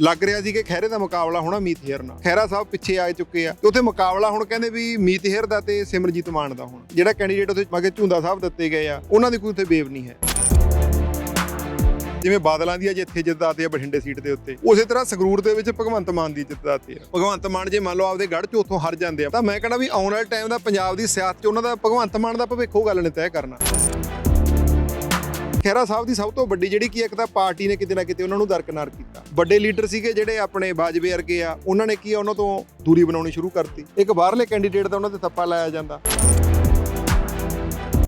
ਲੱਗ ਰਿਹਾ ਸੀ ਕਿ ਖਹਿਰੇ ਦਾ ਮੁਕਾਬਲਾ ਹੋਣਾ ਮੀਤ ਹੇਅਰ ਨਾਲ। ਖਹਿਰਾ ਸਾਹਿਬ ਪਿੱਛੇ ਆ ਚੁੱਕੇ ਆ ਤੇ ਉੱਥੇ ਮੁਕਾਬਲਾ ਹੁਣ ਕਹਿੰਦੇ ਵੀ ਮੀਤ ਹੇਅਰ ਦਾ ਤੇ ਸਿਮਰਜੀਤ ਮਾਨ ਦਾ ਹੁਣ। ਜਿਹੜਾ ਕੈਂਡੀਡੇਟ ਉੱਥੇ ਮਗੇ ਝੁੰਦਾ ਸਾਹਿਬ ਦਿੱਤੇ ਗਏ ਆ, ਉਹਨਾਂ ਦੀ ਕੋਈ ਉੱਥੇ ਬੇਵ ਨਹੀਂ ਹੈ। ਜਿਵੇਂ ਬਾਦਲਾਂ ਦੀ ਅੱਜ ਇੱਥੇ ਜਿੱਤ ਆਤੇ ਆ ਬਠਿੰਡੇ ਸੀਟ ਦੇ ਉੱਤੇ। ਉਸੇ ਤਰ੍ਹਾਂ ਸੰਗਰੂਰ ਦੇ ਵਿੱਚ ਭਗਵੰਤ ਮਾਨ ਦੀ ਜਿੱਤ ਆਤੀ ਆ। ਭਗਵੰਤ ਮਾਨ ਜੇ ਮੰਨ ਲਓ ਆਪਦੇ ਗੜ੍ਹ ਚ ਉੱਥੋਂ ਹਾਰ ਜਾਂਦੇ ਆ, ਤਾਂ ਮੈਂ ਕਹਿੰਦਾ ਵੀ ਆਉਣ ਵਾਲੇ ਟਾਈਮ ਦਾ ਪੰਜਾਬ ਦੀ ਸਿਆਸਤ 'ਚ ਉਹਨਾਂ ਦਾ, ਭਗਵੰਤ ਮਾਨ ਦਾ ਭਵਿੱਖ ਉਹ ਗੱਲ ਨੇ ਤੈਅ ਕਰਨਾ। ਖਹਿਰਾ ਸਾਹਿਬ ਦੀ ਸਭ ਤੋਂ ਵੱਡੀ ਜਿਹੜੀ ਕੀ ਹੈ, ਇੱਕ ਤਾਂ ਪਾਰਟੀ ਨੇ ਕਿਤੇ ਨਾ ਕਿਤੇ ਉਹਨਾਂ ਨੂੰ ਦਰਕਨਾਰ ਕੀਤਾ। ਵੱਡੇ ਲੀਡਰ ਸੀਗੇ ਜਿਹੜੇ ਆਪਣੇ ਬਾਜਵੇ ਵਰਗੇ ਆ ਉਹਨਾਂ ਨੇ ਕੀ ਆ ਉਹਨਾਂ ਤੋਂ ਦੂਰੀ ਬਣਾਉਣੀ ਸ਼ੁਰੂ ਕਰਤੀ। ਇੱਕ ਬਾਹਰਲੇ ਕੈਂਡੀਡੇਟ ਦਾ ਉਹਨਾਂ ਤੇ ਥੱਪਾ ਲਾਇਆ ਜਾਂਦਾ।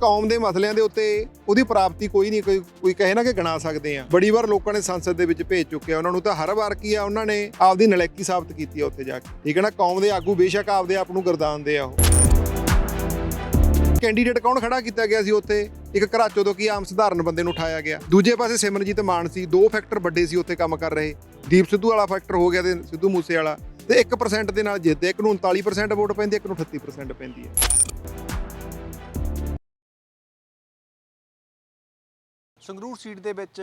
ਕੌਮ ਦੇ ਮਸਲਿਆਂ ਦੇ ਉੱਤੇ ਉਹਦੀ ਪ੍ਰਾਪਤੀ ਕੋਈ ਨਹੀਂ ਕੋਈ ਕੋਈ ਕਹੇ ਨਾ ਕਿ ਗਣਾ ਸਕਦੇ ਆ। ਬੜੀ ਵਾਰ ਲੋਕਾਂ ਨੇ ਸੰਸਦ ਦੇ ਵਿੱਚ ਭੇਜ ਚੁੱਕਿਆ ਉਹਨਾਂ ਨੂੰ ਤਾਂ ਹਰ ਵਾਰ ਕੀ ਆ ਉਹਨਾਂ ਨੇ ਆਪਦੀ ਨਲੈਕੀ ਸਾਬਤ ਕੀਤੀ ਆ ਉੱਥੇ ਜਾ ਕੇ। ਠੀਕ ਹੈ ਨਾ ਕੌਮ ਦੇ ਆਗੂ ਬੇਸ਼ੱਕ ਆਪਦੇ ਆਪ ਨੂੰ ਗਰਦਾਨਦੇ ਆ ਉਹ। ਕੈਂਡੀਡੇਟ ਕੌਣ ਖੜਾ ਕੀਤਾ ਗਿਆ ਸੀ ਉੱਥੇ? ਇੱਕ ਘਰਾਚੋ ਤੋਂ ਕੀ ਆਮ ਸਧਾਰਨ ਬੰਦੇ ਨੂੰ ਉਠਾਇਆ ਗਿਆ? ਦੂਜੇ ਪਾਸੇ ਸਿਮਰਜੀਤ ਮਾਨ ਸੀ, ਦੋ ਫੈਕਟਰ ਵੱਡੇ ਸੀ ਉੱਥੇ ਕੰਮ ਕਰ ਰਹੇ। ਦੀਪ ਸਿੱਧੂ ਵਾਲਾ ਫੈਕਟਰ ਹੋ ਗਿਆ ਤੇ ਸਿੱਧੂ ਮੂਸੇ ਵਾਲਾ ਤੇ 1% ਦੇ ਨਾਲ ਜਿੱਤਦੇ ਇੱਕ ਨੂੰ 39% ਵੋਟ ਪੈਂਦੀ, ਇੱਕ ਨੂੰ 38% ਪੈਂਦੀ ਹੈ। ਸੰਗਰੂਰ ਸੀਟ ਦੇ ਵਿੱਚ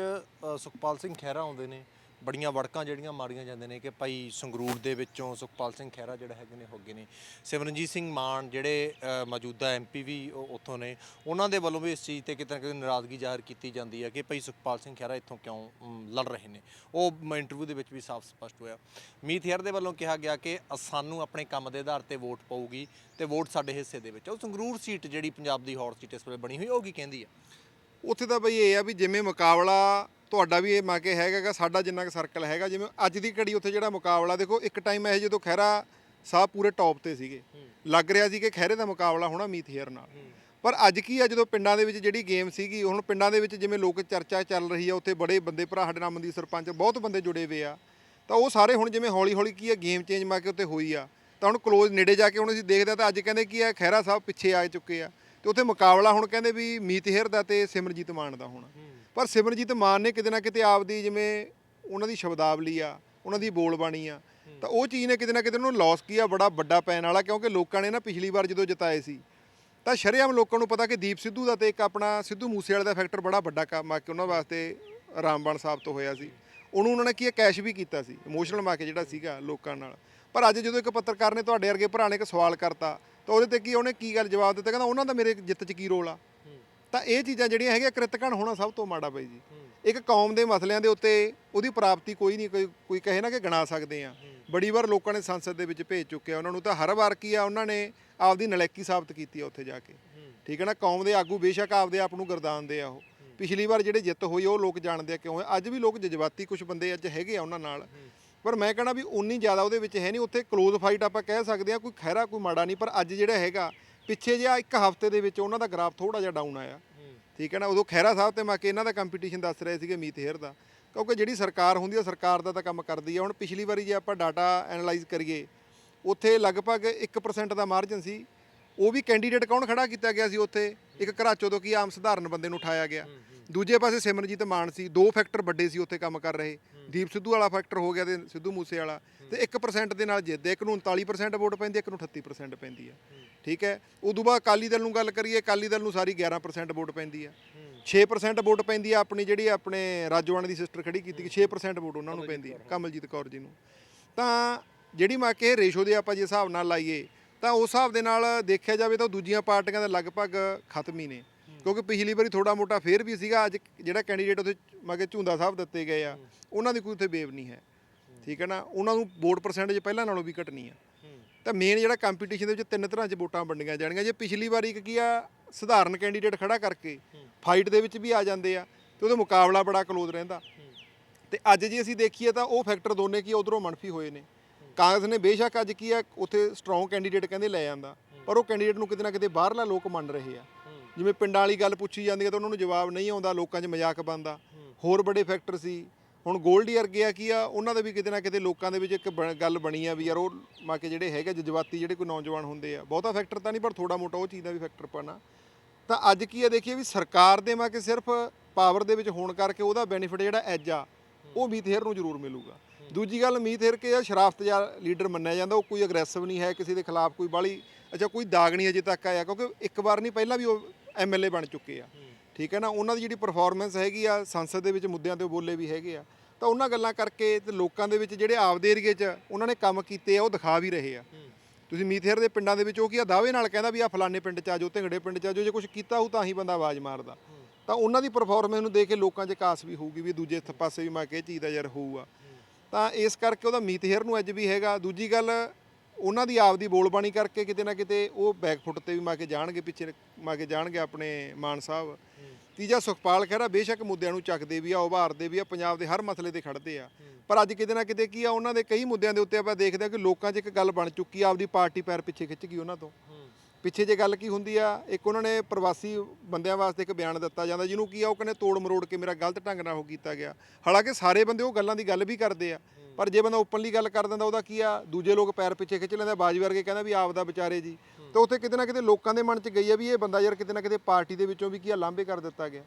ਸੁਖਪਾਲ ਸਿੰਘ ਖਹਿਰਾ ਆਉਂਦੇ ਨੇ। ਬੜੀਆਂ ਵੜਕਾਂ ਜਿਹੜੀਆਂ ਮਾਰੀਆਂ ਜਾਂਦੇ ਨੇ ਕਿ ਭਾਈ ਸੰਗਰੂਰ ਦੇ ਵਿੱਚੋਂ ਸੁਖਪਾਲ ਸਿੰਘ ਖਹਿਰਾ ਜਿਹੜਾ ਹੈਗੇ ਨੇ ਹੋ ਗਏ ਨੇ। ਸਿਮਰਨਜੀਤ ਸਿੰਘ ਮਾਨ ਜਿਹੜੇ ਅ, ਮੌਜੂਦਾ ਐਮਪੀ ਵੀ ਉੱਥੋਂ ਨੇ ਉਹਨਾਂ ਦੇ ਵੱਲੋਂ ਵੀ ਇਸ ਚੀਜ਼ ਤੇ ਕਿਤੇ ਨਾ ਕਿਤੇ ਨਾਰਾਜ਼ਗੀ ਜ਼ਾਹਰ ਕੀਤੀ ਜਾਂਦੀ ਹੈ ਕਿ ਭਾਈ ਸੁਖਪਾਲ ਸਿੰਘ ਖਹਿਰਾ ਇੱਥੋਂ ਕਿਉਂ ਲੜ ਰਹੇ ਨੇ। ਉਹ ਇੰਟਰਵਿਊ ਦੇ ਵਿੱਚ ਵੀ ਸਾਫ਼ ਸਪਸ਼ਟ ਹੋਇਆ। ਮੀਤ ਹੇਅਰ ਦੇ ਵੱਲੋਂ ਕਿਹਾ ਗਿਆ ਕਿ ਸਾਨੂੰ ਆਪਣੇ ਕੰਮ ਦੇ ਆਧਾਰ ਤੇ ਵੋਟ ਪਾਊਗੀ ਤੇ ਵੋਟ ਸਾਡੇ ਹਿੱਸੇ ਦੇ ਵਿੱਚ। ਆ। ਉਹ ਸੰਗਰੂਰ ਸੀਟ ਜਿਹੜੀ ਪੰਜਾਬ ਦੀ ਹੌਟ ਸੀਟ ਇਸ ਵੇਲੇ ਬਣੀ ਹੋਈ ਉਹ ਕੀ ਕਹਿੰਦੀ ਆ ਉੱਥੇ ਤਾਂ ਬਈ ਇਹ ਆ ਵੀ ਜਿਵੇਂ ਮੁਕਾਬਲਾ ਤੁਹਾਡਾ ਵੀ ਇਹ ਮਾ ਕੇ ਹੈਗਾਗਾ ਸਾਡਾ ਜਿੰਨਾ ਕੁ ਸਰਕਲ ਹੈਗਾ ਜਿਵੇਂ ਅੱਜ ਦੀ ਘੜੀ ਉੱਥੇ ਜਿਹੜਾ ਮੁਕਾਬਲਾ ਦੇਖੋ ਇੱਕ ਟਾਈਮ ਇਹ ਜਦੋਂ ਖਹਿਰਾ ਸਾਹਿਬ ਪੂਰੇ ਟੌਪ ਤੇ ਸੀਗੇ ਲੱਗ ਰਿਹਾ ਸੀ ਕਿ ਖਹਿਰੇ ਦਾ ਮੁਕਾਬਲਾ ਹੋਣਾ ਮੀਤ ਹੇਅਰ ਨਾਲ। ਪਰ ਅੱਜ ਕੀ ਆ ਜਦੋਂ ਪਿੰਡਾਂ ਦੇ ਵਿੱਚ ਜਿਹੜੀ ਗੇਮ ਸੀਗੀ ਹੁਣ ਪਿੰਡਾਂ ਦੇ ਵਿੱਚ ਜਿਵੇਂ ਲੋਕ ਚਰਚਾ ਚੱਲ ਰਹੀ ਆ ਉੱਥੇ ਬੜੇ ਬੰਦੇ ਭਰਾ ਸਾਡੇ ਨਾਲ ਮੰਦੀ ਸਰਪੰਚ ਬਹੁਤ ਬੰਦੇ ਜੁੜੇ ਹੋਏ ਆ। ਤਾਂ ਉਹ ਸਾਰੇ ਹੁਣ ਜਿਵੇਂ ਹੌਲੀ ਹੌਲੀ ਕੀ ਆ ਗੇਮ ਚੇਂਜ ਮਾ ਕੇ ਉੱਤੇ ਹੋਈ ਆ। ਤਾਂ ਹੁਣ ਕਲੋਜ਼ ਨੇੜੇ ਜਾ ਕੇ ਹੁਣ ਅਸੀਂ ਦੇਖਦੇ ਆ ਤਾਂ ਅੱਜ ਕਹਿੰਦੇ ਕੀ ਆ ਖਹਿਰਾ ਸਾਹਿਬ ਪਿੱਛੇ ਆ ਚੁੱਕੇ ਆ। ਤੇ ਉੱਥੇ ਮੁਕਾਬਲਾ ਹੁਣ ਕਹਿੰਦੇ ਵੀ ਮੀਤ ਹੇਅਰ ਦਾ ਤੇ ਸਿਮਰਜੀਤ ਮਾਨ ਦਾ ਹੋਣਾ। ਪਰ ਸਿਮਰਜੀਤ ਮਾਨ ਨੇ ਕਿਤੇ ਨਾ ਕਿਤੇ ਆਪਦੀ ਜਿਵੇਂ ਉਹਨਾਂ ਦੀ ਸ਼ਬਦਾਵਲੀ ਆ, ਉਹਨਾਂ ਦੀ ਬੋਲਬਾਣੀ ਆ, ਤਾਂ ਉਹ ਚੀਜ਼ ਨੇ ਕਿਤੇ ਨਾ ਕਿਤੇ ਉਹਨੂੰ ਲਾਸ ਕੀ ਆ ਬੜਾ ਵੱਡਾ ਪੈਣ ਵਾਲਾ ਕਿਉਂਕਿ ਲੋਕਾਂ ਨੇ ਨਾ ਪਿਛਲੀ ਵਾਰ ਜਦੋਂ ਜਿਤਾਏ ਸੀ, ਤਾਂ ਸ਼ਰੇਆਮ ਲੋਕਾਂ ਨੂੰ ਪਤਾ ਕਿ ਦੀਪ ਸਿੱਧੂ ਦਾ ਤੇ ਇੱਕ ਆਪਣਾ ਸਿੱਧੂ ਮੂਸੇਵਾਲੇ ਦਾ ਫੈਕਟਰ ਬੜਾ ਵੱਡਾ ਕੰਮ ਆ ਕਿ ਉਹਨਾਂ ਵਾਸਤੇ ਰਾਮਬਣ ਤੋਂ ਹੋਇਆ ਸੀ। ਉਹਨੂੰ ਉਹਨਾਂ ਨੇ ਕੀ ਕੈਸ਼ ਵੀ ਕੀਤਾ ਸੀ ਇਮੋਸ਼ਨਲ ਮਾ ਕੇ ਜਿਹੜਾ ਸੀਗਾ ਲੋਕਾਂ ਨਾਲ। ਪਰ ਅੱਜ ਜਦੋਂ ਇੱਕ ਪੱਤਰਕਾਰ ਨੇ ਤੁਹਾਡੇ ਵਰਗੇ ਭਰਾ ਨੇ ਇੱਕ ਸਵਾਲ ਕਰਤਾ, ਤਾਂ ਉਹਦੇ ਤੇ ਕੀ, ਉਹਨੇ ਕੀ ਗੱਲ ਜਵਾਬ ਦਿੱਤਾ? ਕਹਿੰਦਾ ਉਹਨਾਂ ਦਾ ਮੇਰੇ ਜਿੱਤ 'ਚ ਕੀ ਰੋਲ ਆ? ਤਾਂ ਇਹ ਚੀਜ਼ਾਂ ਜਿਹੜੀਆਂ ਹੈਗੀਆਂ ਕ੍ਰਿਤਕਣ ਹੋਣਾ ਸਭ ਤੋਂ ਮਾੜਾ ਬਈ ਜੀ। ਇੱਕ ਕੌਮ ਦੇ ਮਸਲਿਆਂ ਦੇ ਉੱਤੇ ਉਹਦੀ ਪ੍ਰਾਪਤੀ ਕੋਈ ਨਹੀਂ ਕੋਈ ਕੋਈ ਕਹੇ ਨਾ ਕਿ ਗਣਾ ਸਕਦੇ ਆ ਬੜੀ ਵਾਰ ਲੋਕਾਂ ਨੇ ਸੰਸਦ ਦੇ ਵਿੱਚ ਭੇਜ ਚੁੱਕੇ ਆ ਉਹਨਾਂ ਨੂੰ ਤਾਂ ਹਰ ਵਾਰ ਕੀ ਆ ਉਹਨਾਂ ਨੇ ਆਪਦੀ ਨਲਾਇਕੀ ਸਾਬਤ ਕੀਤੀ ਆ ਉੱਥੇ ਜਾ ਕੇ। ਠੀਕ ਹੈ ਨਾ ਕੌਮ ਦੇ ਆਗੂ ਬੇਸ਼ੱਕ ਆਪਦੇ ਆਪ ਨੂੰ ਗਰਦਾਨਦੇ ਆ ਉਹ। ਪਿਛਲੀ ਵਾਰ ਜਿਹੜੇ ਜਿੱਤ ਹੋਈ ਉਹ ਲੋਕ ਜਾਣਦੇ ਆ ਕਿਉਂ ਅੱਜ ਵੀ ਲੋਕ ਜਜ਼ਬਾਤੀ ਕੁਝ ਬੰਦੇ ਅੱਜ ਹੈਗੇ ਆ ਉਹਨਾਂ ਨਾਲ। ਪਰ ਮੈਂ ਕਹਣਾ ਵੀ ਉਨੀ ਜ਼ਿਆਦਾ ਉਹਦੇ ਵਿੱਚ ਹੈ ਨਹੀਂ। ਉੱਥੇ ਕਲੋਜ਼ ਫਾਈਟ ਆਪਾਂ ਕਹਿ ਸਕਦੇ ਆ ਕੋਈ ਖਹਿਰਾ ਕੋਈ ਮਾੜਾ ਨਹੀਂ। ਪਰ ਅੱਜ ਜਿਹੜਾ ਹੈਗਾ ਪਿੱਛੇ ਜਿਹਾ ਇੱਕ ਹਫ਼ਤੇ ਦੇ ਵਿੱਚ ਉਹਨਾਂ ਦਾ ਗ੍ਰਾਫ ਥੋੜਾ ਜਿਹਾ ਡਾਊਨ ਆਇਆ। ਠੀਕ ਹੈ ਨਾ? ਉਦੋਂ ਖਹਿਰਾ ਸਾਹਿਬ ਤੇ ਮੈਂ ਕਿ ਇਹਨਾਂ ਦਾ ਕੰਪੀਟੀਸ਼ਨ ਦੱਸ ਰਹੇ ਸੀਗੇ ਮੀਤ ਹੇਅਰ ਦਾ। ਕਿਉਂਕਿ ਜਿਹੜੀ ਸਰਕਾਰ ਹੁੰਦੀ ਹੈ ਸਰਕਾਰ ਦਾ ਤਾਂ ਕੰਮ ਕਰਦੀ ਹੈ ਹੁਣ ਪਿਛਲੀ ਵਾਰੀ ਜੇ ਆਪਾਂ ਡਾਟਾ ਐਨਾਲਾਈਜ਼ ਕਰੀਏ, ਉੱਥੇ ਲਗਭਗ 1% ਦਾ ਮਾਰਜਨ ਸੀ। ਉਹ ਵੀ ਕੈਂਡੀਡੇਟ ਕੌਣ ਖੜਾ ਕੀਤਾ ਗਿਆ ਸੀ ਉੱਥੇ? ਇੱਕ ਘਰਾਚੋ ਤੋਂ ਕੀ ਆਮ ਸਧਾਰਨ ਬੰਦੇ ਨੂੰ ਉਠਾਇਆ ਗਿਆ। ਦੂਜੇ ਪਾਸੇ ਸਿਮਰਜੀਤ ਮਾਨ ਸੀ ਦੋ ਫੈਕਟਰ ਵੱਡੇ ਸੀ ਉੱਥੇ ਕੰਮ ਕਰ ਰਹੇ। ਦੀਪ ਸਿੱਧੂ ਵਾਲਾ ਫੈਕਟਰ ਹੋ ਗਿਆ ਤੇ ਸਿੱਧੂ ਮੂਸੇ ਵਾਲਾ ਤੇ 1% ਦੇ ਨਾਲ ਜਿੱਤਦੇ ਇੱਕ ਨੂੰ 39% ਵੋਟ ਪੈਂਦੀ ਇੱਕ ਨੂੰ 38% ਪੈਂਦੀ ਹੈ। ਠੀਕ ਹੈ? ਉਦੋਂ ਬਾਅਦ ਅਕਾਲੀ ਦਲ ਨੂੰ ਗੱਲ ਕਰੀਏ ਅਕਾਲੀ ਦਲ ਨੂੰ ਸਾਰੀ 11% ਵੋਟ ਪੈਂਦੀ ਹੈ। 6% ਵੋਟ ਪੈਂਦੀ ਹੈ ਆਪਣੀ ਜਿਹੜੀ ਆਪਣੇ ਰਾਜੋਆਣ ਦੀ ਸਿਸਟਰ ਖੜੀ ਕੀਤੀ ਕਿ 6% ਵੋਟ ਉਹਨਾਂ ਨੂੰ ਪੈਂਦੀ ਹੈ ਕਮਲਜੀਤ ਕੌਰ ਜੀ ਨੂੰ। ਤਾਂ ਜਿਹੜੀ ਮੈਂ ਕਿ ਰੇਸ਼ੋ ਦੇ ਆਪਾਂ ਜੇ ਹਿਸਾਬ ਨਾਲ ਲਾਈਏ ਤਾਂ ਉਸ ਹਿਸਾਬ ਦੇ ਨਾਲ ਦੇਖਿਆ ਜਾਵੇ ਤਾਂ ਦੂਜੀਆਂ ਪਾਰਟੀਆਂ ਦਾ ਲਗਭਗ ਖਤਮ ਹੀ ਨੇ। ਕਿਉਂਕਿ ਪਿਛਲੀ ਵਾਰੀ ਥੋੜਾ ਮੋਟਾ ਫੇਰ ਵੀ ਸੀਗਾ, ਅੱਜ ਜਿਹੜਾ ਕੈਂਡੀਡੇਟ ਉੱਥੇ ਮਗੇ ਝੁੰਦਾ ਸਾਹਿਬ ਦਿੱਤੇ ਗਏ ਆ, ਉਹਨਾਂ ਦੀ ਕੋਈ ਉੱਥੇ ਬੇਵ ਨਹੀਂ ਹੈ। ਠੀਕ ਹੈ ਨਾ? ਉਹਨਾਂ ਨੂੰ ਵੋਟ ਪਰਸੈਂਟੇਜ ਪਹਿਲਾਂ ਨਾਲੋਂ ਵੀ ਘਟਣੀ ਆ। ਤਾਂ ਮੇਨ ਜਿਹੜਾ ਕੰਪੀਟੀਸ਼ਨ ਦੇ ਵਿੱਚ ਤਿੰਨ ਤਰ੍ਹਾਂ 'ਚ ਵੋਟਾਂ ਵੰਡੀਆਂ ਜਾਣਗੀਆਂ। ਜੇ ਪਿਛਲੀ ਵਾਰੀ ਕੀ ਆ, ਸਧਾਰਨ ਕੈਂਡੀਡੇਟ ਖੜਾ ਕਰਕੇ ਫਾਈਟ ਦੇ ਵਿੱਚ ਵੀ ਆ ਜਾਂਦੇ ਆ, ਤੇ ਉਹਦਾ ਮੁਕਾਬਲਾ ਬੜਾ ਕਲੋਜ਼ ਰਹਿੰਦਾ। ਤੇ ਅੱਜ ਜੇ ਅਸੀਂ ਦੇਖੀਏ ਤਾਂ ਉਹ ਫੈਕਟਰ ਦੋਨੇ ਕੀ ਉਧਰੋਂ ਮਨਫੀ ਹੋਏ ਨੇ। ਕਾਂਗਰਸ ਨੇ ਬੇਸ਼ੱਕ ਅੱਜ ਕੀ ਆ ਉੱਥੇ ਸਟਰੋਂਗ ਕੈਂਡੀਡੇਟ ਕਹਿੰਦੇ ਲੈ ਜਾਂਦਾ। ਪਰ ਉਹ ਕੈਂਡੀਡੇਟ ਨੂੰ ਕਿਤੇ ਨਾ ਕਿਤੇ ਬਾਹਰਲਾ ਲੋਕ ਮੰਨ ਰਹੇ ਆ। ਜਿਵੇਂ ਪਿੰਡਾਂ ਵਾਲੀ ਗੱਲ ਪੁੱਛੀ ਜਾਂਦੀ ਹੈ ਤਾਂ ਉਹਨਾਂ ਨੂੰ ਜਵਾਬ ਨਹੀਂ ਆਉਂਦਾ, ਲੋਕਾਂ 'ਚ ਮਜ਼ਾਕ ਬਣਦਾ। ਹੋਰ ਬੜੇ ਫੈਕਟਰ ਸੀ। ਹੁਣ ਗੋਲਡੀ ਵਰਗੇ ਆ ਕੀ ਆ, ਉਹਨਾਂ ਦਾ ਵੀ ਕਿਤੇ ਨਾ ਕਿਤੇ ਲੋਕਾਂ ਦੇ ਵਿੱਚ ਇੱਕ ਬ- ਗੱਲ ਬਣੀ ਆ ਵੀ ਯਾਰ ਉਹ ਮਾ ਕੇ ਜਿਹੜੇ ਹੈਗੇ ਜਜ਼ਬਾਤੀ ਜਿਹੜੇ ਕੋਈ ਨੌਜਵਾਨ ਹੁੰਦੇ ਆ, ਬਹੁਤਾ ਫੈਕਟਰ ਤਾਂ ਨਹੀਂ, ਪਰ ਥੋੜਾ ਮੋਟਾ ਉਹ ਚੀਜ਼ ਦਾ ਵੀ ਫੈਕਟਰ ਪਾਣਾ ਤਾਂ ਅੱਜ ਕੀ ਆ, ਦੇਖੀਏ ਵੀ ਸਰਕਾਰ ਦੇ ਮਾ ਕੇ ਸਿਰਫ ਪਾਵਰ ਦੇ ਵਿੱਚ ਹੋਣ ਕਰਕੇ ਉਹਦਾ ਬੈਨੀਫਿਟ ਜਿਹੜਾ ਐਜ ਆ, ਉਹ ਮੀਥੇਰ ਨੂੰ ਜ਼ਰੂਰ ਮਿਲੂਗਾ। ਦੂਜੀ ਗੱਲ ਮੀਥੇਰ ਕੇ ਆ ਸ਼ਰਾਫਤਜਾ ਲੀਡਰ ਮੰਨਿਆ ਜਾਂਦਾ, ਉਹ ਕੋਈ ਅਗਰੈਸਿਵ ਨਹੀਂ ਹੈ, ਕਿਸੇ ਦੇ ਖਿਲਾਫ ਕੋਈ ਬਾਲੀ ਅੱਛਾ, ਕੋਈ ਦਾਗ ਨਹੀਂ ਅਜੇ ਤੱਕ ਆਇਆ, ਕਿਉਂਕਿ ਇੱਕ ਵਾਰ ਨਹੀਂ, ਪਹਿਲਾਂ ਵੀ ਉਹ ਐਮਐਲਏ ਬਣ ਚੁੱਕੇ ਆ। ਠੀਕ ਹੈ ਨਾ, ਉਹਨਾਂ ਦੀ ਜਿਹੜੀ ਪਰਫਾਰਮੈਂਸ ਹੈਗੀ ਆ, ਸੰਸਦ ਦੇ ਵਿੱਚ ਮੁੱਦਿਆਂ ਤੇ ਉਹ ਬੋਲੇ ਵੀ ਹੈਗੇ ਆ। ਤਾਂ ਉਹਨਾਂ ਗੱਲਾਂ ਕਰਕੇ ਤੇ ਲੋਕਾਂ ਦੇ ਵਿੱਚ ਜਿਹੜੇ ਆਪਦੇ ਏਰੀਏ 'ਚ ਉਹਨਾਂ ਨੇ ਕੰਮ ਕੀਤੇ ਆ, ਉਹ ਦਿਖਾ ਵੀ ਰਹੇ ਆ। ਤੁਸੀਂ ਮੀਥੇਰ ਦੇ ਪਿੰਡਾਂ ਦੇ ਵਿੱਚ ਉਹ ਕੀ ਆ, ਦਾਅਵੇ ਨਾਲ ਕਹਿੰਦਾ ਵੀ ਆ ਫਲਾਣੇ ਪਿੰਡ 'ਚ ਆ ਜਾਓ ਢਿੰਗੜੇ ਪਿੰਡ 'ਚ ਆ ਜਾਓ, ਜੇ ਕੁਝ ਕੀਤਾ ਹੋਊ ਤਾਂ ਹੀ ਬੰਦਾ ਆਵਾਜ਼ ਮਾਰਦਾ। ਤਾਂ ਉਹਨਾਂ ਦੀ ਪਰਫਾਰਮੈਂਸ ਨੂੰ ਦੇਖ ਕੇ ਲੋਕਾਂ 'ਚ ਕਾਸ ਵੀ ਹੋਊਗੀ ਵੀ ਦੂਜੇ ਪਾਸੇ ਵੀ ਮੈਂ ਕਿਹ ਚੀਜ਼ ਦਾ ਯਾਰ ਹੋਊਗਾ। ਤਾਂ ਇਸ ਕਰਕੇ ਉਹਦਾ ਮੀਤ ਹੇਰ ਨੂੰ ਅੱਜ ਵੀ ਹੈਗਾ। ਦੂਜੀ ਗੱਲ, ਉਹਨਾਂ ਦੀ ਆਪਦੀ ਬੋਲਬਾਣੀ ਕਰਕੇ ਕਿਤੇ ਨਾ ਕਿਤੇ ਉਹ ਬੈਕਫੁੱਟ ਤੇ ਵੀ ਮਾ ਕੇ ਜਾਣਗੇ, ਪਿੱਛੇ ਮਾ ਕੇ ਜਾਣਗੇ ਆਪਣੇ ਮਾਨ ਸਾਹਿਬ। ਤੀਜਾ ਸੁਖਪਾਲ ਖਹਿਰਾ ਬੇਸ਼ੱਕ ਮੁੱਦਿਆਂ ਨੂੰ ਚੱਕਦੇ ਵੀ ਆ, ਉਭਾਰਦੇ ਵੀ ਆ, ਪੰਜਾਬ ਦੇ ਹਰ ਮਸਲੇ ਤੇ ਖੜਦੇ ਆ। ਪਰ ਅੱਜ ਕਿਤੇ ਨਾ ਕਿਤੇ ਕੀ ਆ, ਉਹਨਾਂ ਦੇ ਕਈ ਮੁੱਦਿਆਂ ਦੇ ਉੱਤੇ ਆਪਾਂ ਦੇਖਦੇ ਆ ਕਿ ਲੋਕਾਂ 'ਚ ਇੱਕ ਗੱਲ ਬਣ ਚੁੱਕੀ ਆ, ਆਪਦੀ ਪਾਰਟੀ ਪੈਰ ਪਿੱਛੇ ਖਿੱਚ ਗਈ ਉਹਨਾਂ ਤੋਂ। ਪਿੱਛੇ ਜੇ ਗੱਲ ਕੀ ਹੁੰਦੀ ਆ ਇੱਕ ਉਹਨਾਂ ਨੇ ਪ੍ਰਵਾਸੀ ਬੰਦਿਆਂ ਵਾਸਤੇ ਇੱਕ ਬਿਆਨ ਦਿੱਤਾ ਜਾਂਦਾ ਜਿਹਨੂੰ ਕੀ ਆ ਉਹ ਕਹਿੰਦੇ ਤੋੜ ਮਰੋੜ ਕੇ ਮੇਰਾ ਗਲਤ ਢੰਗ ਨਾਲ ਉਹ ਕੀਤਾ ਗਿਆ। ਹਾਲਾਂਕਿ ਸਾਰੇ ਬੰਦੇ ਉਹ ਗੱਲਾਂ ਦੀ ਗੱਲ ਵੀ ਕਰਦੇ ਆ ਪਰ ਜੇ ਬੰਦਾ ਓਪਨਲੀ ਗੱਲ ਕਰ ਦਿੰਦਾ ਉਹਦਾ ਕੀ ਆ ਦੂਜੇ ਲੋਕ ਪੈਰ ਪਿੱਛੇ ਖਿੱਚ ਲੈਂਦਾ ਆ, ਬਾਜੀ ਵਰਗੇ ਕਹਿੰਦਾ ਵੀ ਆਪਦਾ ਵਿਚਾਰੇ ਜੀ। ਤੇ ਉੱਥੇ ਕਿਤੇ ਨਾ ਕਿਤੇ ਲੋਕਾਂ ਦੇ ਮਨ 'ਚ ਗਈ ਆ ਵੀ ਇਹ ਬੰਦਾ ਯਾਰ ਕਿਤੇ ਨਾ ਕਿਤੇ ਪਾਰਟੀ ਦੇ ਵਿੱਚੋਂ ਵੀ ਕੀ ਆ ਲਾਂਭੇ ਕਰ ਦਿੱਤਾ ਗਿਆ।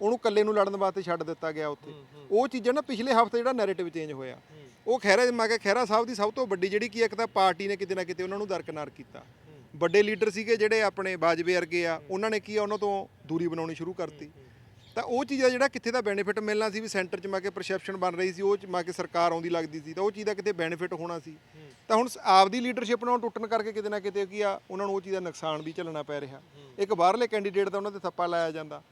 ਉਹਨੂੰ ਇਕੱਲੇ ਨੂੰ ਲੜਨ ਵਾਸਤੇ ਛੱਡ ਦਿੱਤਾ ਗਿਆ ਉੱਥੇ। ਉਹ ਚੀਜ਼ਾਂ ਨਾ ਪਿਛਲੇ ਹਫ਼ਤੇ ਜਿਹੜਾ ਨੈਰੇਟਿਵ ਚੇਂਜ ਹੋਇਆ ਉਹ ਖਹਿਰਾ ਮੈਂ ਕਿਹਾ ਖਹਿਰਾ ਸਾਹਿਬ ਦੀ ਸਭ ਤੋਂ ਵੱਡੀ ਜਿਹੜੀ ਕੀ ਆ, ਇੱਕ ਤਾਂ ਪਾਰਟੀ ਨੇ ਕਿਤੇ ਨਾ ਕਿਤੇ ਉਹਨਾਂ ਨੂੰ ਦਰਕਨਾਰ ਕੀਤਾ। ਵੱਡੇ ਲੀਡਰ ਸੀਗੇ ਜਿਹੜੇ ਆਪਣੇ ਬਾਜਵੇ ਵਰਗੇ ਆ, ਉਹਨਾਂ ਨੇ ਕੀ ਆ, ਉਹਨਾਂ ਤੋਂ ਦੂਰੀ ਬਣਾਉਣੀ ਸ਼ੁਰੂ ਕਰਤੀ। ਤਾਂ ਉਹ ਚੀਜ਼ ਦਾ ਜਿਹੜਾ ਕਿੱਥੇ ਦਾ ਬੈਨੀਫਿਟ ਮਿਲਣਾ ਸੀ ਵੀ ਸੈਂਟਰ 'ਚ ਮਾ ਕੇ ਪਰਸੈਪਸ਼ਨ ਬਣ ਰਹੀ ਸੀ, ਉਹ 'ਚ ਮਾ ਕੇ ਸਰਕਾਰ ਆਉਂਦੀ ਲੱਗਦੀ ਸੀ, ਤਾਂ ਉਹ ਚੀਜ਼ ਦਾ ਕਿਤੇ ਬੈਨੀਫਿਟ ਹੋਣਾ ਸੀ। ਤਾਂ ਹੁਣ ਸ- ਆਪਦੀ ਲੀਡਰਸ਼ਿਪ ਨਾਲ ਟੁੱਟਣ ਕਰਕੇ ਕਿਤੇ ਨਾ ਕਿਤੇ ਕੀ ਆ, ਉਹਨਾਂ ਨੂੰ ਉਹ ਚੀਜ਼ ਦਾ ਨੁਕਸਾਨ ਵੀ ਝੱਲਣਾ ਪੈ ਰਿਹਾ। ਇੱਕ ਬਾਹਰਲੇ ਕੈਂਡੀਡੇਟ ਦਾ ਉਹਨਾਂ ਤੇ ਥੱਪਾ ਲਾਇਆ ਜਾਂਦਾ।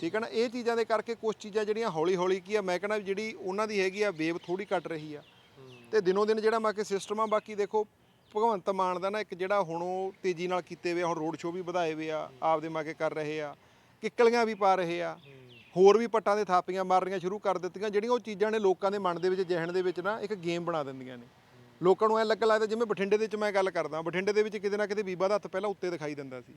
ਠੀਕ ਹੈ ਨਾ? ਇਹ ਚੀਜ਼ਾਂ ਦੇ ਕਰਕੇ ਕੁਝ ਚੀਜ਼ਾਂ ਜਿਹੜੀਆਂ ਹੌਲੀ ਹੌਲੀ ਕੀ ਆ, ਮੈਂ ਕਹਿੰਦਾ ਜਿਹੜੀ ਉਹਨਾਂ ਦੀ ਹੈਗੀ ਆ ਵੇਵ ਥੋੜੀ ਘਟ ਰਹੀ ਆ। ਤੇ ਦਿਨੋਂ ਦਿਨ ਜਿਹੜਾ ਮਾਕੇ ਸਿਸਟਮ ਆ, ਬਾਕੀ ਦੇਖੋ ਭਗਵੰਤ ਮਾਨ ਦਾ ਨਾ ਇੱਕ ਜਿਹੜਾ ਹੁਣ ਉਹ ਤੇਜ਼ੀ ਨਾਲ ਕੀਤੇ ਹੋਏ ਆ, ਹੁਣ ਰੋਡ ਸ਼ੋਅ ਵੀ ਵਧਾਏ ਹੋਏ ਆ ਆਪਦੇ ਮਾਕੇ ਕਰ ਰਹੇ ਆ ਕਿੱਕਲੀਆਂ ਵੀ ਪਾ ਰਹੇ ਆ ਹੋਰ ਵੀ ਪੱਟਾਂ ਦੇ ਥਾਪੀਆਂ ਮਾਰਨੀਆਂ ਸ਼ੁਰੂ ਕਰ ਦਿੱਤੀਆਂ ਜਿਹੜੀਆਂ ਉਹ ਚੀਜ਼ਾਂ ਨੇ ਲੋਕਾਂ ਦੇ ਮਨ ਦੇ ਵਿੱਚ ਜਿਹਣ ਦੇ ਵਿੱਚ ਨਾ ਇੱਕ ਗੇਮ ਬਣਾ ਦਿੰਦੀਆਂ ਨੇ। ਲੋਕਾਂ ਨੂੰ ਐ ਲੱਗ ਲੱਗਦਾ ਜਿਵੇਂ ਬਠਿੰਡੇ ਦੇ ਵਿੱਚ ਮੈਂ ਗੱਲ ਕਰਦਾ ਬਠਿੰਡੇ ਦੇ ਵਿੱਚ ਕਿਤੇ ਨਾ ਕਿਤੇ ਬੀਬਾ ਦਾ ਹੱਥ ਪਹਿਲਾਂ ਉੱਤੇ ਦਿਖਾਈ ਦਿੰਦਾ ਸੀ।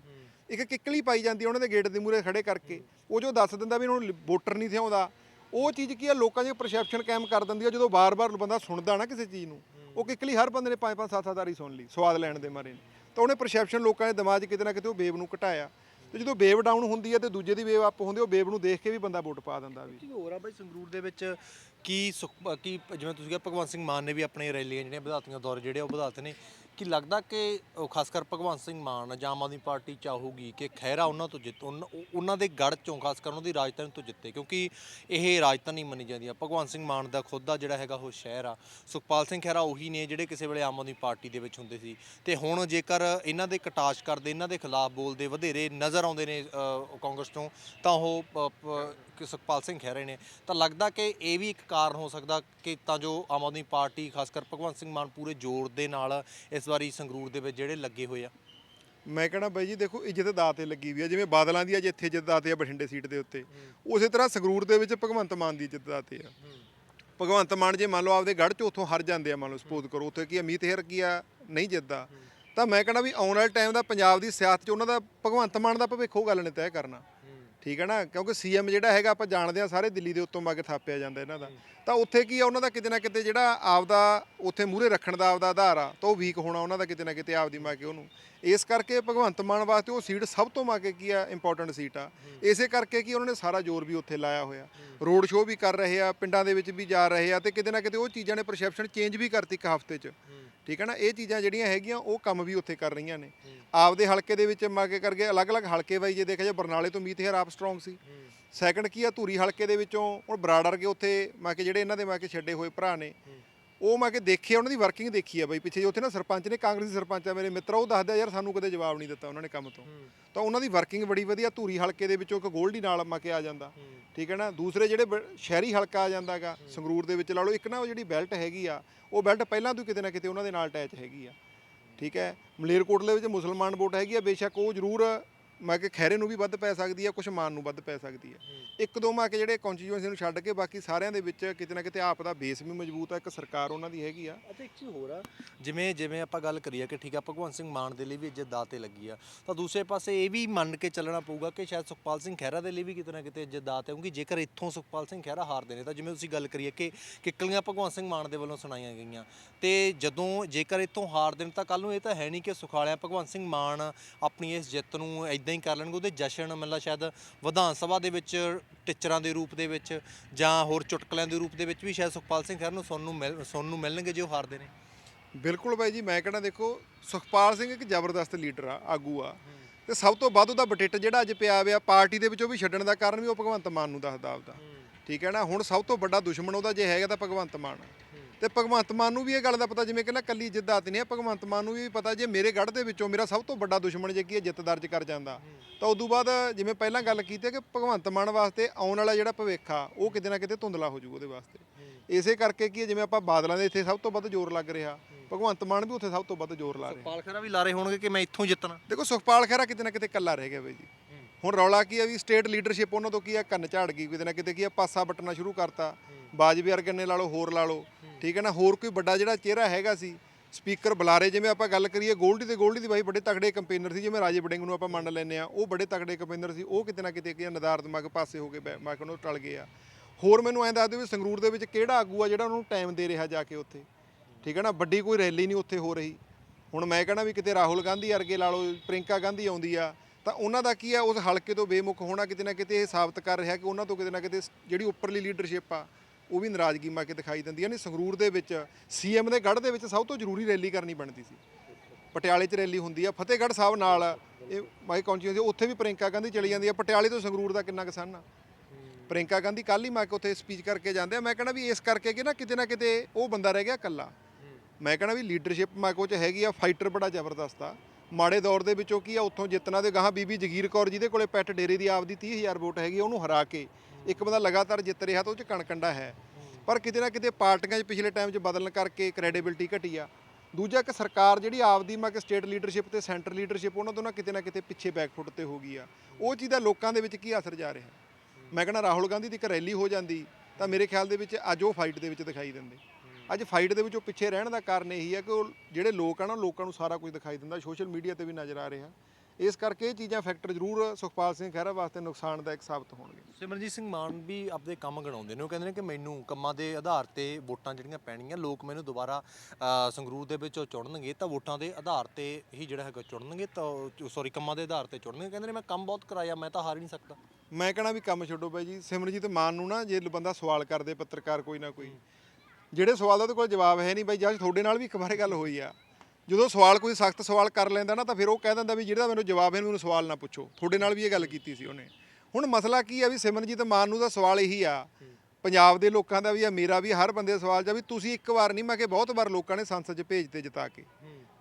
ਇੱਕ ਕਿੱਕਲੀ ਪਾਈ ਜਾਂਦੀ ਆ ਉਹਨਾਂ ਦੇ ਗੇਟ ਦੇ ਮੂਹਰੇ ਖੜੇ ਕਰਕੇ ਉਹ ਜੋ ਦੱਸ ਦਿੰਦਾ ਵੀ ਇਹਨਾਂ ਨੂੰ ਵੋਟਰ ਨਹੀਂ ਸੀ ਆਉਂਦਾ ਉਹ ਚੀਜ਼ ਕੀ ਆ ਲੋਕਾਂ ਦੀ ਪਰਸੈਪਸ਼ਨ ਕਾਇਮ ਕਰ ਦਿੰਦੀ ਆ ਜਦੋਂ ਬਾਰ-ਬਾਰ ਬੰਦਾ ਸੁਣਦਾ ਨਾ ਕਿਸੇ ਚੀਜ਼ ਨੂੰ ਉਹ ਕਿੱਕਲੀ ਹਰ ਬੰਦੇ ਨੇ ਪੰਜ ਪੰਜ ਸੱਤ ਸੱਤ ਵਾਰੀ ਸੁਣ ਲਈ, ਸਵਾਦ ਲੈਣ ਦੇ ਮਾਰੇ ਨੇ। ਤਾਂ ਉਹਨੇ ਪਰਸੈਪਸ਼ਨ ਲੋਕਾਂ ਦੇ ਦਿਮਾਗ 'ਚ ਕਿਤੇ ਨਾ ਕਿਤੇ ਉਹ ਵੇਵ ਨੂੰ ਘਟਾਇਆ। ਤੇ ਜਦੋਂ ਵੇਵ ਡਾਊਨ ਹੁੰਦੀ ਹੈ ਤੇ ਦੂਜੇ ਦੀ ਵੇਵ ਅਪ ਹੁੰਦੀ ਉਹ ਵੇਵ ਨੂੰ ਦੇਖ ਕੇ ਵੀ ਬੰਦਾ ਵੋਟ ਪਾ ਦਿੰਦਾ ਵੀ। ਕੀ ਹੋਰ ਆ ਬਾਈ ਸੰਗਰੂਰ ਦੇ ਵਿੱਚ ਕੀ ਸੁਖ ਕੀ ਜਿਵੇਂ ਤੁਸੀਂ ਕਿਹਾ ਭਗਵੰਤ ਸਿੰਘ ਮਾਨ ਨੇ ਵੀ ਆਪਣੀ ਰੈਲੀਆਂ ਜਿਹੜੀਆਂ ਵਧਾਤੀਆਂ ਦੌਰ ਜਿਹੜੇ ਉਹ ਵਧਾਤੇ ਨੇ। ਕਿ ਲੱਗਦਾ ਕਿ ਉਹ ਖਾਸ ਕਰ ਭਗਵੰਤ ਸਿੰਘ ਮਾਨ ਜਾਂ ਆਮ ਆਦਮੀ ਪਾਰਟੀ ਚਾਹੂਗੀ ਕਿ ਖਹਿਰਾ ਉਹਨਾਂ ਤੋਂ ਜਿੱਤ ਉਹਨਾਂ- ਉਹ- ਉਹਨਾਂ ਦੇ ਗੜ ਚੋਂ ਖਾਸ ਕਰ ਉਹਨਾਂ ਦੀ ਰਾਜਧਾਨੀ ਤੋਂ ਜਿੱਤੇ? ਕਿਉਂਕਿ ਇਹ ਰਾਜਧਾਨੀ ਮੰਨੀ ਜਾਂਦੀ ਆ। ਭਗਵੰਤ ਸਿੰਘ ਮਾਨ ਦਾ ਖੁਦ ਦਾ ਜਿਹੜਾ ਹੈਗਾ ਉਹ ਸ਼ਹਿਰ ਆ। ਸੁਖਪਾਲ ਸਿੰਘ ਖਹਿਰਾ ਉਹੀ ਨੇ ਜਿਹੜੇ ਕਿਸੇ ਵੇਲੇ ਆਮ ਆਦਮੀ ਪਾਰਟੀ ਦੇ ਵਿੱਚ ਹੁੰਦੇ ਸੀ। ਤੇ ਹੁਣ ਜੇਕਰ ਇਹਨਾਂ ਦੇ ਕਟਾਸ਼ ਕਰਦੇ ਇਹਨਾਂ ਦੇ ਖਿਲਾਫ ਬੋਲਦੇ ਵਧੇਰੇ ਨਜ਼ਰ ਆਉਂਦੇ ਨੇ ਅ, ਕਾਂਗਰਸ ਤੋਂ ਤਾਂ ਉਹ ਪ- ਪ- ਕਿ ਸੁਖਪਾਲ ਸਿੰਘ ਖਹਿਰੇ ਨੇ। ਤਾਂ ਲੱਗਦਾ ਕਿ ਇਹ ਵੀ ਇੱਕ ਕਾਰਨ ਹੋ ਸਕਦਾ ਕਿ ਤਾਂ ਜੋ ਆਮ ਆਦਮੀ ਪਾਰਟੀ ਖਾਸ ਕਰ ਭਗਵੰਤ ਸਿੰਘ ਮਾਨ ਪੂਰੇ ਜ਼ੋਰ ਦੇ ਨਾਲ ਇਸ ਵਾਰੀ ਸੰਗਰੂਰ ਦੇ ਵਿੱਚ ਜਿਹੜੇ ਲੱਗੇ ਹੋਏ ਆ? ਮੈਂ ਕਹਣਾ ਬਾਈ ਜੀ, ਦੇਖੋ ਇੱਜ਼ਤ ਦਾਅ ਤੇ ਲੱਗੀ ਵੀ ਆ, ਜਿਵੇਂ ਬਾਦਲਾਂ ਦੀ ਅੱਜ ਇੱਥੇ ਇੱਜ਼ਤ ਦਾਅ ਆ, ਬਠਿੰਡੇ ਸੀਟ ਦੇ ਉੱਤੇ। ਉਸੇ ਤਰ੍ਹਾਂ ਸੰਗਰੂਰ ਦੇ ਵਿੱਚ ਭਗਵੰਤ ਮਾਨ ਦੀ ਇੱਜ਼ਤ ਦਾਅ ਤੇ ਆ। ਭਗਵੰਤ ਮਾਨ ਜੇ ਮੰਨ ਲਓ ਆਪਦੇ ਗੜ੍ਹ ਚ ਉੱਥੋਂ ਹਰ ਜਾਂਦੇ ਆ, ਮੰਨ ਲਓ ਸਪੋਜ਼ ਕਰੋ, ਉੱਥੇ ਕੀ ਅਮੀਤ ਹੇਰ ਕੀ ਆ, ਨਹੀਂ ਜਿੱਤਦਾ। ਤਾਂ ਮੈਂ ਕਹਣਾ ਵੀ ਆਉਣ ਵਾਲੇ ਟਾਈਮ ਦਾ ਪੰਜਾਬ ਦੀ ਸਿਆਸਤ 'ਚ ਉਹਨਾਂ ਦਾ, ਭਗਵੰਤ ਮਾਨ ਦਾ ਭਵਿੱਖ ਉਹ ਗੱਲ ਨੇ ਤੈਅ ਕਰਨਾ। ਠੀਕ ਹੈ ਨਾ? ਕਿਉਂਕਿ ਸੀਐਮ ਜਿਹੜਾ ਹੈਗਾ ਆਪਾਂ ਜਾਣਦੇ ਆ ਸਾਰੇ ਦਿੱਲੀ ਦੇ ਉੱਤੋਂ ਮਾ ਕੇ ਥਾਪਿਆ ਜਾਂਦਾ ਇਹਨਾਂ ਦਾ। ਤਾਂ ਉੱਥੇ ਕੀ ਆ ਉਹਨਾਂ ਦਾ ਕਿਤੇ ਨਾ ਕਿਤੇ ਜਿਹੜਾ ਆਪਦਾ ਉੱਥੇ ਮੂਹਰੇ ਰੱਖਣ ਦਾ ਆਪਦਾ ਆਧਾਰ ਆ ਤਾਂ ਉਹ ਵੀਕ ਹੋਣਾ ਉਹਨਾਂ ਦਾ ਕਿਤੇ ਨਾ ਕਿਤੇ ਆਪਦੀ ਮਾ ਕੇ ਉਹਨੂੰ। ਇਸ ਕਰਕੇ ਭਗਵੰਤ ਮਾਨ ਵਾਸਤੇ ਉਹ ਸੀਟ ਸਭ ਤੋਂ ਮਾ ਕੇ ਕੀ ਆ ਇੰਪੋਰਟੈਂਟ ਸੀਟ ਆ। ਇਸੇ ਕਰਕੇ ਕਿ ਉਹਨਾਂ ਨੇ ਸਾਰਾ ਜ਼ੋਰ ਵੀ ਉੱਥੇ ਲਾਇਆ ਹੋਇਆ। ਰੋਡ ਸ਼ੋਅ ਵੀ ਕਰ ਰਹੇ ਆ, ਪਿੰਡਾਂ ਦੇ ਵਿੱਚ ਵੀ ਜਾ ਰਹੇ ਆ ਤੇ ਕਿਤੇ ਨਾ ਕਿਤੇ ਉਹ ਚੀਜ਼ਾਂ ਨੇ ਪਰਸੈਪਸ਼ਨ ਚੇਂਜ ਵੀ ਕਰਤੀ ਇੱਕ ਹਫ਼ਤੇ 'ਚ। ਠੀਕ ਹੈ ਨਾ? ਇਹ ਚੀਜ਼ਾਂ ਜਿਹੜੀਆਂ ਹੈਗੀਆਂ, ਉਹ ਕੰਮ ਵੀ ਉੱਥੇ ਕਰ ਰਹੀਆਂ ਨੇ। ਆਪਦੇ ਹਲਕੇ ਦੇ ਵਿੱਚ ਮਾ ਕੇ ਕਰਕੇ ਅਲੱਗ-ਅਲੱਗ ਹਲਕੇ ਵਾਈ ਜੇ ਦੇਖਿਆ ਜਾ ਬਰਨਾਲੇ ਤੋਂ ਮੀਤ ਆਪ ਸਟਰੋਂਗ ਸੀ। ਸੈਕੰਡ ਕੀ ਆ, ਧੂਰੀ ਹਲਕੇ ਦੇ ਵਿੱਚੋਂ ਉਹ ਬਰਾੜਰ ਕੇ ਉੱਥੇ ਮਾ ਕੇ ਜਿਹੜੇ ਇਹਨਾਂ ਦੇ ਮਾ ਕੇ ਛੱਡੇ ਹੋਏ ਭਰਾ ਨੇ ਉਹ ਮੈਂ ਕਿ ਦੇਖਿਆ ਉਹਨਾਂ ਦੀ ਵਰਕਿੰਗ ਦੇਖੀ ਆ ਬਾਈ ਪਿੱਛੇ ਜੇ ਉੱਥੇ ਨਾ ਸਰਪੰਚ ਨੇ ਕਾਂਗਰਸੀ ਸਰਪੰਚ ਆ ਮੇਰੇ ਮਿੱਤਰ ਉਹ ਦੱਸਦਾ ਯਾਰ ਸਾਨੂੰ ਕਦੇ ਜਵਾਬ ਨਹੀਂ ਦਿੱਤਾ ਉਹਨਾਂ ਨੇ ਕੰਮ ਤੋਂ। ਤਾਂ ਉਹਨਾਂ ਦੀ ਵਰਕਿੰਗ ਬੜੀ ਵਧੀਆ ਧੂਰੀ ਹਲਕੇ ਦੇ ਵਿੱਚੋਂ ਇੱਕ ਗੋਲਡੀ ਨਾਲ ਮਾ ਕੇ ਆ ਜਾਂਦਾ। ਠੀਕ ਹੈ ਨਾ? ਦੂਸਰੇ ਜਿਹੜੇ ਸ਼ਹਿਰੀ ਹਲਕਾ ਆ ਜਾਂਦਾਗਾ ਸੰਗਰੂਰ ਦੇ ਵਿੱਚ ਲਾ ਲਓ ਇੱਕ ਨਾ ਉਹ ਜਿਹੜੀ ਬੈਲਟ ਹੈਗੀ ਆ ਉਹ ਬੈਲਟ ਪਹਿਲਾਂ ਤੋਂ ਕਿਤੇ ਨਾ ਕਿਤੇ ਉਹਨਾਂ ਦੇ ਨਾਲ ਅਟੈਚ ਹੈਗੀ ਆ। ਠੀਕ ਹੈ? ਮਲੇਰਕੋਟਲੇ ਵਿੱਚ ਮੁਸਲਮਾਨ ਵੋਟ ਹੈਗੀ ਆ ਬੇਸ਼ੱਕ ਉਹ ਜ਼ਰੂਰ ਮੈਂ ਕਿ ਖੈਰੇ ਨੂੰ ਵੀ ਵੱਧ ਪੈ ਸਕਦੀ ਆ ਕੁਛ ਮਾਨ ਨੂੰ ਵੱਧ ਪੈ ਸਕਦੀ ਆ। ਇੱਕ ਦੋ ਮਾ ਕੇ ਜਿਹੜੇ ਕੌਂਸਟੀਚੁਐਂਸੀ ਨੂੰ ਛੱਡ ਕੇ ਬਾਕੀ ਸਾਰਿਆਂ ਦੇ ਵਿੱਚ ਕਿਤੇ ਨਾ ਕਿਤੇ ਆਪ ਦਾ ਬੇਸ ਵੀ ਮਜ਼ਬੂਤ ਆ ਇੱਕ ਸਰਕਾਰ ਉਹਨਾਂ ਦੀ ਹੈਗੀ ਆ। ਅਤੇ ਇੱਕ ਚੀਜ਼ ਹੋਰ ਆ ਜਿਵੇਂ ਜਿਵੇਂ ਆਪਾਂ ਗੱਲ ਕਰੀਏ ਕਿ ਠੀਕ ਆ ਭਗਵੰਤ ਸਿੰਘ ਮਾਨ ਦੇ ਲਈ ਵੀ ਇੱਜ਼ਤ ਦਾਅ ਤੇ ਲੱਗੀ ਆ ਤਾਂ ਦੂਸਰੇ ਪਾਸੇ ਇਹ ਵੀ ਮੰਨ ਕੇ ਚੱਲਣਾ ਪਊਗਾ ਕਿ ਸ਼ਾਇਦ ਸੁਖਪਾਲ ਸਿੰਘ ਖਹਿਰਾ ਦੇ ਲਈ ਵੀ ਕਿਤੇ ਨਾ ਕਿਤੇ ਇੱਜ਼ਤ ਦਾਅ ਤੇ ਕਿਉਂਕਿ ਜੇਕਰ ਇੱਥੋਂ ਸੁਖਪਾਲ ਸਿੰਘ ਖਹਿਰਾ ਹਾਰਦੇ ਨੇ ਤਾਂ ਜਿਵੇਂ ਤੁਸੀਂ ਗੱਲ ਕਰੀਏ ਕਿ ਕਿੱਕਲੀਆਂ ਭਗਵੰਤ ਸਿੰਘ ਮਾਨ ਦੇ ਵੱਲੋਂ ਸੁਣਾਈਆਂ ਗਈਆਂ। ਤੇ ਜਦੋਂ ਜੇਕਰ ਇੱਥੋਂ ਹਾਰਦੇ ਨੇ ਤਾਂ ਕੱਲ ਨੂੰ ਇਹ ਤਾਂ ਹੈ ਨਹੀਂ ਕਿ ਸੁਖਾਲਿਆ ਭਗਵੰਤ ਸਿੰਘ ਮਾਨ ਆਪਣੀ ਇਸ ਜਿੱਤ ਨੂੰ ਇਦਾਂ ਹੀ ਕਰ ਲੈਣਗੇ ਉਹਦੇ ਜਸ਼ਨ ਮਤਲਬ ਸ਼ਾਇਦ ਵਿਧਾਨ ਸਭਾ ਦੇ ਵਿੱਚ ਟਿਚਰਾਂ ਦੇ ਰੂਪ ਦੇ ਵਿੱਚ ਜਾਂ ਹੋਰ ਚੁਟਕਲਿਆਂ ਦੇ ਰੂਪ ਦੇ ਵਿੱਚ ਵੀ ਸ਼ਾਇਦ ਸੁਖਪਾਲ ਸਿੰਘ ਖਹਿਰਾ ਨੂੰ ਸੁਣਨ ਨੂੰ ਮਿਲ ਸੁਣਨ ਨੂੰ ਮਿਲਣਗੇ ਜੇ ਉਹ ਹਾਰਦੇ ਨੇ। ਬਿਲਕੁਲ ਬਾਈ ਜੀ ਮੈਂ ਕਹਿੰਦਾ ਦੇਖੋ ਸੁਖਪਾਲ ਸਿੰਘ ਇੱਕ ਜ਼ਬਰਦਸਤ ਲੀਡਰ ਆ ਆਗੂ ਆ। ਤੇ ਸਭ ਤੋਂ ਵੱਧ ਉਹਦਾ ਬਟਿੱਟ ਜਿਹੜਾ ਅੱਜ ਪਿਆ ਹੋਇਆ ਪਾਰਟੀ ਦੇ ਵਿੱਚੋਂ ਵੀ ਛੱਡਣ ਦਾ ਕਾਰਨ ਵੀ ਉਹ ਭਗਵੰਤ ਮਾਨ ਨੂੰ ਦੱਸਦਾ ਆਪਦਾ। ਠੀਕ ਹੈ ਨਾ ਹੁਣ ਸਭ ਤੋਂ ਵੱਡਾ ਦੁਸ਼ਮਣ ਉਹਦਾ ਜੇ ਹੈਗਾ ਤਾਂ ਭਗਵੰਤ ਮਾਨ। ਆ। ਤੇ ਭਗਵੰਤ ਮਾਨ ਨੂੰ ਵੀ ਇਹ ਗੱਲ ਦਾ ਪਤਾ ਜਿਵੇਂ ਕਹਿੰਦਾ ਕੱਲੀ ਜਿੱਦਾਤ ਨਹੀਂ ਹੈ ਭਗਵੰਤ ਮਾਨ ਨੂੰ ਵੀ ਪਤਾ ਜੇ ਮੇਰੇ ਗੜ੍ਹ ਦੇ ਵਿੱਚੋਂ ਮੇਰਾ ਸਭ ਤੋਂ ਵੱਡਾ ਦੁਸ਼ਮਣ ਜੇ ਕੀ ਹੈ ਜਿੱਤ ਦਰਜ ਕਰ ਜਾਂਦਾ। ਤਾਂ ਉਦੋਂ ਬਾਅਦ ਜਿਵੇਂ ਪਹਿਲਾਂ ਗੱਲ ਕੀਤੀ ਕਿ ਭਗਵੰਤ ਮਾਨ ਵਾਸਤੇ ਆਉਣ ਵਾਲਾ ਜਿਹੜਾ ਭਵਿੱਖ ਆ ਉਹ ਕਿਤੇ ਨਾ ਕਿਤੇ ਧੁੰਦਲਾ ਹੋ ਜਾਊ ਉਹਦੇ ਵਾਸਤੇ। ਇਸੇ ਕਰਕੇ ਕੀ ਹੈ, ਜਿਵੇਂ ਆਪਾਂ ਬਾਦਲਾਂ ਦੇ ਇੱਥੇ ਸਭ ਤੋਂ ਵੱਧ ਜ਼ੋਰ ਲੱਗ ਰਿਹਾ ਭਗਵੰਤ ਮਾਨ ਵੀ ਉੱਥੇ ਸਭ ਤੋਂ ਵੱਧ ਜ਼ੋਰ ਲਾ ਰਿਹਾ। ਪਾਲ ਖਰਾ ਵੀ ਲਾਰੇ ਹੋਣਗੇ ਕਿ ਮੈਂ ਇੱਥੋਂ ਜਿੱਤਣਾ? ਦੇਖੋ ਸੁਖਪਾਲ ਖਹਿਰਾ ਕਿਤੇ ਨਾ ਕਿਤੇ ਇਕੱਲਾ ਰਹਿ ਗਿਆ ਬਈ ਜੀ। ਹੁਣ ਰੌਲਾ ਕੀ ਆ ਵੀ ਸਟੇਟ ਲੀਡਰਸ਼ਿਪ ਉਹਨਾਂ ਤੋਂ ਕੀ ਆ? ਕੰਨ ਝਾੜ ਗਈ, ਕਿਤੇ ਨਾ ਕਿਤੇ ਕੀ ਆ, ਪਾਸਾ ਵੱਟਣਾ ਸ਼ੁਰੂ ਕਰਤਾ। ਬਾਜਵੇ ਵਰਗੇ ਲਾ ਲਓ, ਹੋਰ ਲਾ ਲਓ। ਠੀਕ ਹੈ ਨਾ? ਹੋਰ ਕੋਈ ਵੱਡਾ ਜਿਹੜਾ ਚਿਹਰਾ ਹੈਗਾ ਸੀ ਸਪੀਕਰ ਬੁਲਾਰੇ, ਜਿਵੇਂ ਆਪਾਂ ਗੱਲ ਕਰੀਏ ਗੋਲਡੀ ਤੇ ਗੋਲਡੀ ਦੀ, ਬਾਈ ਬੜੇ ਤਕੜੇ ਕੰਪੇਨਰ ਸੀ, ਜਿਵੇਂ ਰਾਜੇ ਬੜਿੰਗ ਨੂੰ ਆਪਾਂ ਮੰਨ ਲੈਂਦੇ ਆ ਉਹ ਬੜੇ ਤਕੜੇ ਕੰਪੇਨਰ ਸੀ, ਉਹ ਕਿਤੇ ਨਾ ਕਿਤੇ ਕੀ ਆ ਨਦਾਰ ਦਿਮਾਗ ਪਾਸੇ ਹੋ ਗਏ ਬੈ- ਮੈਂ ਕਹਿੰਦਾ ਟਲ ਗਏ ਆ। ਹੋਰ ਮੈਨੂੰ ਐਂ ਦੱਸ ਦਿਓ ਵੀ ਸੰਗਰੂਰ ਦੇ ਵਿੱਚ ਕਿਹੜਾ ਆਗੂ ਆ ਜਿਹੜਾ ਉਹਨੂੰ ਟਾਈਮ ਦੇ ਰਿਹਾ ਜਾ ਕੇ ਉੱਥੇ? ਠੀਕ ਹੈ ਨਾ? ਵੱਡੀ ਕੋਈ ਰੈਲੀ ਨਹੀਂ ਉੱਥੇ ਹੋ ਰਹੀ। ਹੁਣ ਮੈਂ ਕਹਿੰਦਾ ਵੀ ਕਿਤੇ ਰਾਹੁਲ ਗਾਂਧੀ ਵਰਗੇ ਲਾ ਲਓ ਪ੍ਰਿੰਕਾ ਗਾਂਧੀ ਆਉਂਦੀ ਆ ਤਾਂ ਉਹਨਾਂ ਦਾ ਕੀ ਆ, ਉਸ ਹਲਕੇ ਤੋਂ ਬੇਮੁਖ ਹੋਣਾ ਕਿਤੇ ਨਾ ਕਿਤੇ ਇਹ ਸਾਬਤ ਕਰ ਰਿਹਾ ਕਿ ਉਹਨਾਂ ਤੋਂ ਕਿਤੇ ਨਾ ਕਿਤੇ ਜਿਹੜੀ ਉੱਪਰਲੀ ਲੀਡਰਸ਼ਿਪ ਆ, ਉਹ ਵੀ ਨਾਰਾਜ਼ਗੀ ਮਾ ਕੇ ਦਿਖਾਈ ਦਿੰਦੀ ਹੈ ਨਹੀਂ ਸੰਗਰੂਰ ਦੇ ਵਿੱਚ ਸੀਐਮ ਦੇ ਗੜ੍ਹ ਦੇ ਵਿੱਚ ਸਭ ਤੋਂ ਜ਼ਰੂਰੀ ਰੈਲੀ ਕਰਨੀ ਬਣਦੀ ਸੀ। ਪਟਿਆਲੇ 'ਚ ਰੈਲੀ ਹੁੰਦੀ ਆ, ਫਤਿਹਗੜ੍ਹ ਸਾਹਿਬ ਨਾਲ ਇਹ ਮਾਈ ਕੌਂਚੀ ਉੱਥੇ ਵੀ ਪ੍ਰਿੰਕਾ ਗਾਂਧੀ ਚਲੀ ਜਾਂਦੀ ਆ। ਪਟਿਆਲੇ ਤੋਂ ਸੰਗਰੂਰ ਦਾ ਕਿੰਨਾ ਕਿਸਾਨ ਆ ਪ੍ਰਿੰਕਾ ਗਾਂਧੀ ਕੱਲ ਹੀ ਮੈਂ ਕਿ ਉੱਥੇ ਸਪੀਚ ਕਰਕੇ ਜਾਂਦੇ ਆ। ਮੈਂ ਕਹਿੰਦਾ ਵੀ ਇਸ ਕਰਕੇ ਕਿ ਨਾ ਕਿਤੇ ਨਾ ਕਿਤੇ ਉਹ ਬੰਦਾ ਰਹਿ ਗਿਆ ਇਕੱਲਾ। ਮੈਂ ਕਹਿੰਦਾ ਵੀ ਲੀਡਰਸ਼ਿਪ ਮਾਕੋ ਚ ਹੈਗੀ ਆ ਫਾਈਟਰ ਬੜਾ ਜ਼ਬਰਦਸਤ ਆ। ਮਾੜੇ ਦੌਰ ਦੇ ਵਿੱਚੋਂ ਕੀ ਆ, ਉੱਥੋਂ ਜਿੱਤਣਾ ਤੇ ਗਾਹਾਂ ਬੀਬੀ ਜਗੀਰ ਕੌਰ ਜਿਹਦੇ ਕੋਲੇ ਪੈਟ ਡੇਰੇ ਦੀ ਆਪਦੀ 30000 ਵੋਟ ਹੈਗੀ, ਉਹਨੂੰ ਹਰਾ ਕੇ ਇੱਕ ਬੰਦਾ ਲਗਾਤਾਰ ਜਿੱਤ ਰਿਹਾ ਤਾਂ ਉਹ ਚ ਕਣਕੰਡਾ ਹੈ। ਪਰ ਕਿਤੇ ਨਾ ਕਿਤੇ ਪਾਰਟੀਆਂ 'ਚ ਪਿਛਲੇ ਟਾਈਮ 'ਚ ਬਦਲਣ ਕਰਕੇ ਕ੍ਰੈਡੀਬਿਲਟੀ ਘਟੀ ਆ। ਦੂਜਾ ਇੱਕ ਸਰਕਾਰ ਜਿਹੜੀ ਆਪਦੀ ਮੈਂ ਕਿ ਸਟੇਟ ਲੀਡਰਸ਼ਿਪ ਤੇ ਸੈਂਟਰ ਲੀਡਰਸ਼ਿਪ ਉਹਨਾਂ ਤੋਂ ਨਾ ਕਿਤੇ ਨਾ ਕਿਤੇ ਪਿੱਛੇ ਬੈਕਫੁੱਟ ਤੇ ਹੋ ਗਈ ਆ। ਉਹ ਚੀਜ਼ ਦਾ ਲੋਕਾਂ ਦੇ ਵਿੱਚ ਕੀ ਅਸਰ ਜਾ ਰਿਹਾ? ਮੈਂ ਕਹਿੰਦਾ ਰਾਹੁਲ ਗਾਂਧੀ ਦੀ ਇੱਕ ਰੈਲੀ ਹੋ ਜਾਂਦੀ ਤਾਂ ਮੇਰੇ ਖਿਆਲ ਦੇ ਵਿੱਚ ਅੱਜ ਉਹ ਫਾਈਟ ਦੇ ਵਿੱਚ ਦਿਖਾਈ ਦਿੰਦੇ। ਅੱਜ ਫਾਈਟ ਦੇ ਵਿੱਚ ਉਹ ਪਿੱਛੇ ਰਹਿਣ ਦਾ ਕਾਰਨ ਇਹੀ ਹੈ ਕਿ ਉਹ ਜਿਹੜੇ ਲੋਕ ਆ ਨਾ ਲੋਕਾਂ ਨੂੰ ਸਾਰਾ ਕੁਝ ਦਿਖਾਈ ਦਿੰਦਾ ਸੋਸ਼ਲ ਮੀਡੀਆ ਤੇ ਵੀ ਨਜ਼ਰ ਆ ਰਿਹਾ ਇਸ ਕਰਕੇ ਇਹ ਚੀਜ਼ਾਂ ਫੈਕਟਰ ਜ਼ਰੂਰ ਸੁਖਪਾਲ ਸਿੰਘ ਖਹਿਰਾ ਵਾਸਤੇ ਨੁਕਸਾਨਦਾਇਕ ਸਾਬਤ ਹੋਣਗੇ ਸਿਮਰਨਜੀਤ ਸਿੰਘ ਮਾਨ ਵੀ ਆਪਦੇ ਕੰਮ ਗਣਾਉਂਦੇ ਨੇ। ਉਹ ਕਹਿੰਦੇ ਨੇ ਕਿ ਮੈਨੂੰ ਕੰਮਾਂ ਦੇ ਆਧਾਰ ਤੇ ਵੋਟਾਂ ਜਿਹੜੀਆਂ ਪੈਣੀਆਂ ਲੋਕ ਮੈਨੂੰ ਦੁਬਾਰਾ ਸੰਗਰੂਰ ਦੇ ਵਿੱਚੋਂ ਚੁਣਨਗੇ ਤਾਂ ਵੋਟਾਂ ਦੇ ਆਧਾਰ ਤੇ ਹੀ ਜਿਹੜਾ ਹੈਗਾ ਚੁਣਨਗੇ ਤਾਂ ਸੌਰੀ ਕੰਮਾਂ ਦੇ ਆਧਾਰ ਤੇ ਚੁਣਨਗੇ। ਕਹਿੰਦੇ ਨੇ ਮੈਂ ਕੰਮ ਬਹੁਤ ਕਰਾਇਆ ਮੈਂ ਤਾਂ ਹਾਰ ਹੀ ਨਹੀਂ ਸਕਦਾ। ਮੈਂ ਕਹਣਾ ਵੀ ਕੰਮ ਛੱਡੋ ਬਾਈ ਜੀ। ਸਿਮਰਜੀਤ ਮਾਨ ਨੂੰ ਨਾ ਜੇ ਬੰਦਾ ਸਵਾਲ ਕਰਦੇ ਪੱਤਰਕਾਰ ਕੋਈ ਨਾ ਕੋਈ ਜਿਹੜੇ ਸਵਾਲ ਦਾ ਉਹਦੇ ਕੋਲ ਜਵਾਬ ਹੈ ਨਹੀਂ ਬਾਈ ਜੱਜ ਤੁਹਾਡੇ ਨਾਲ ਵੀ ਇੱਕ ਵਾਰੇ ਗੱਲ ਹੋਈ ਆ। ਜਦੋਂ ਸਵਾਲ ਕੋਈ ਸਖਤ ਸਵਾਲ ਕਰ ਲੈਂਦਾ ਨਾ, ਤਾਂ ਫਿਰ ਉਹ ਕਹਿ ਦਿੰਦਾ ਵੀ ਜਿਹੜਾ ਮੈਨੂੰ ਜਵਾਬ ਹੈ, ਮੈਨੂੰ ਸਵਾਲ ਨਾ ਪੁੱਛੋ। ਤੁਹਾਡੇ ਨਾਲ ਵੀ ਇਹ ਗੱਲ ਕੀਤੀ ਸੀ ਉਹਨੇ। ਹੁਣ ਮਸਲਾ ਕੀ ਆ ਵੀ ਸਿਮਰਨਜੀਤ ਮਾਨ ਨੂੰ ਦਾ ਸਵਾਲ ਇਹੀ ਆ। ਪੰਜਾਬ ਦੇ ਲੋਕਾਂ ਦਾ ਵੀ ਆ, ਮੇਰਾ ਵੀ ਹਰ ਬੰਦੇ ਦਾ ਸਵਾਲ ਜਾ ਵੀ ਤੁਸੀਂ ਇੱਕ ਵਾਰ ਨਹੀਂ, ਮੈਂ ਕਿ ਬਹੁਤ ਵਾਰ ਲੋਕਾਂ ਨੇ ਸੰਸਦ 'ਚ ਭੇਜ ਤੇ ਜਿਤਾ ਕੇ।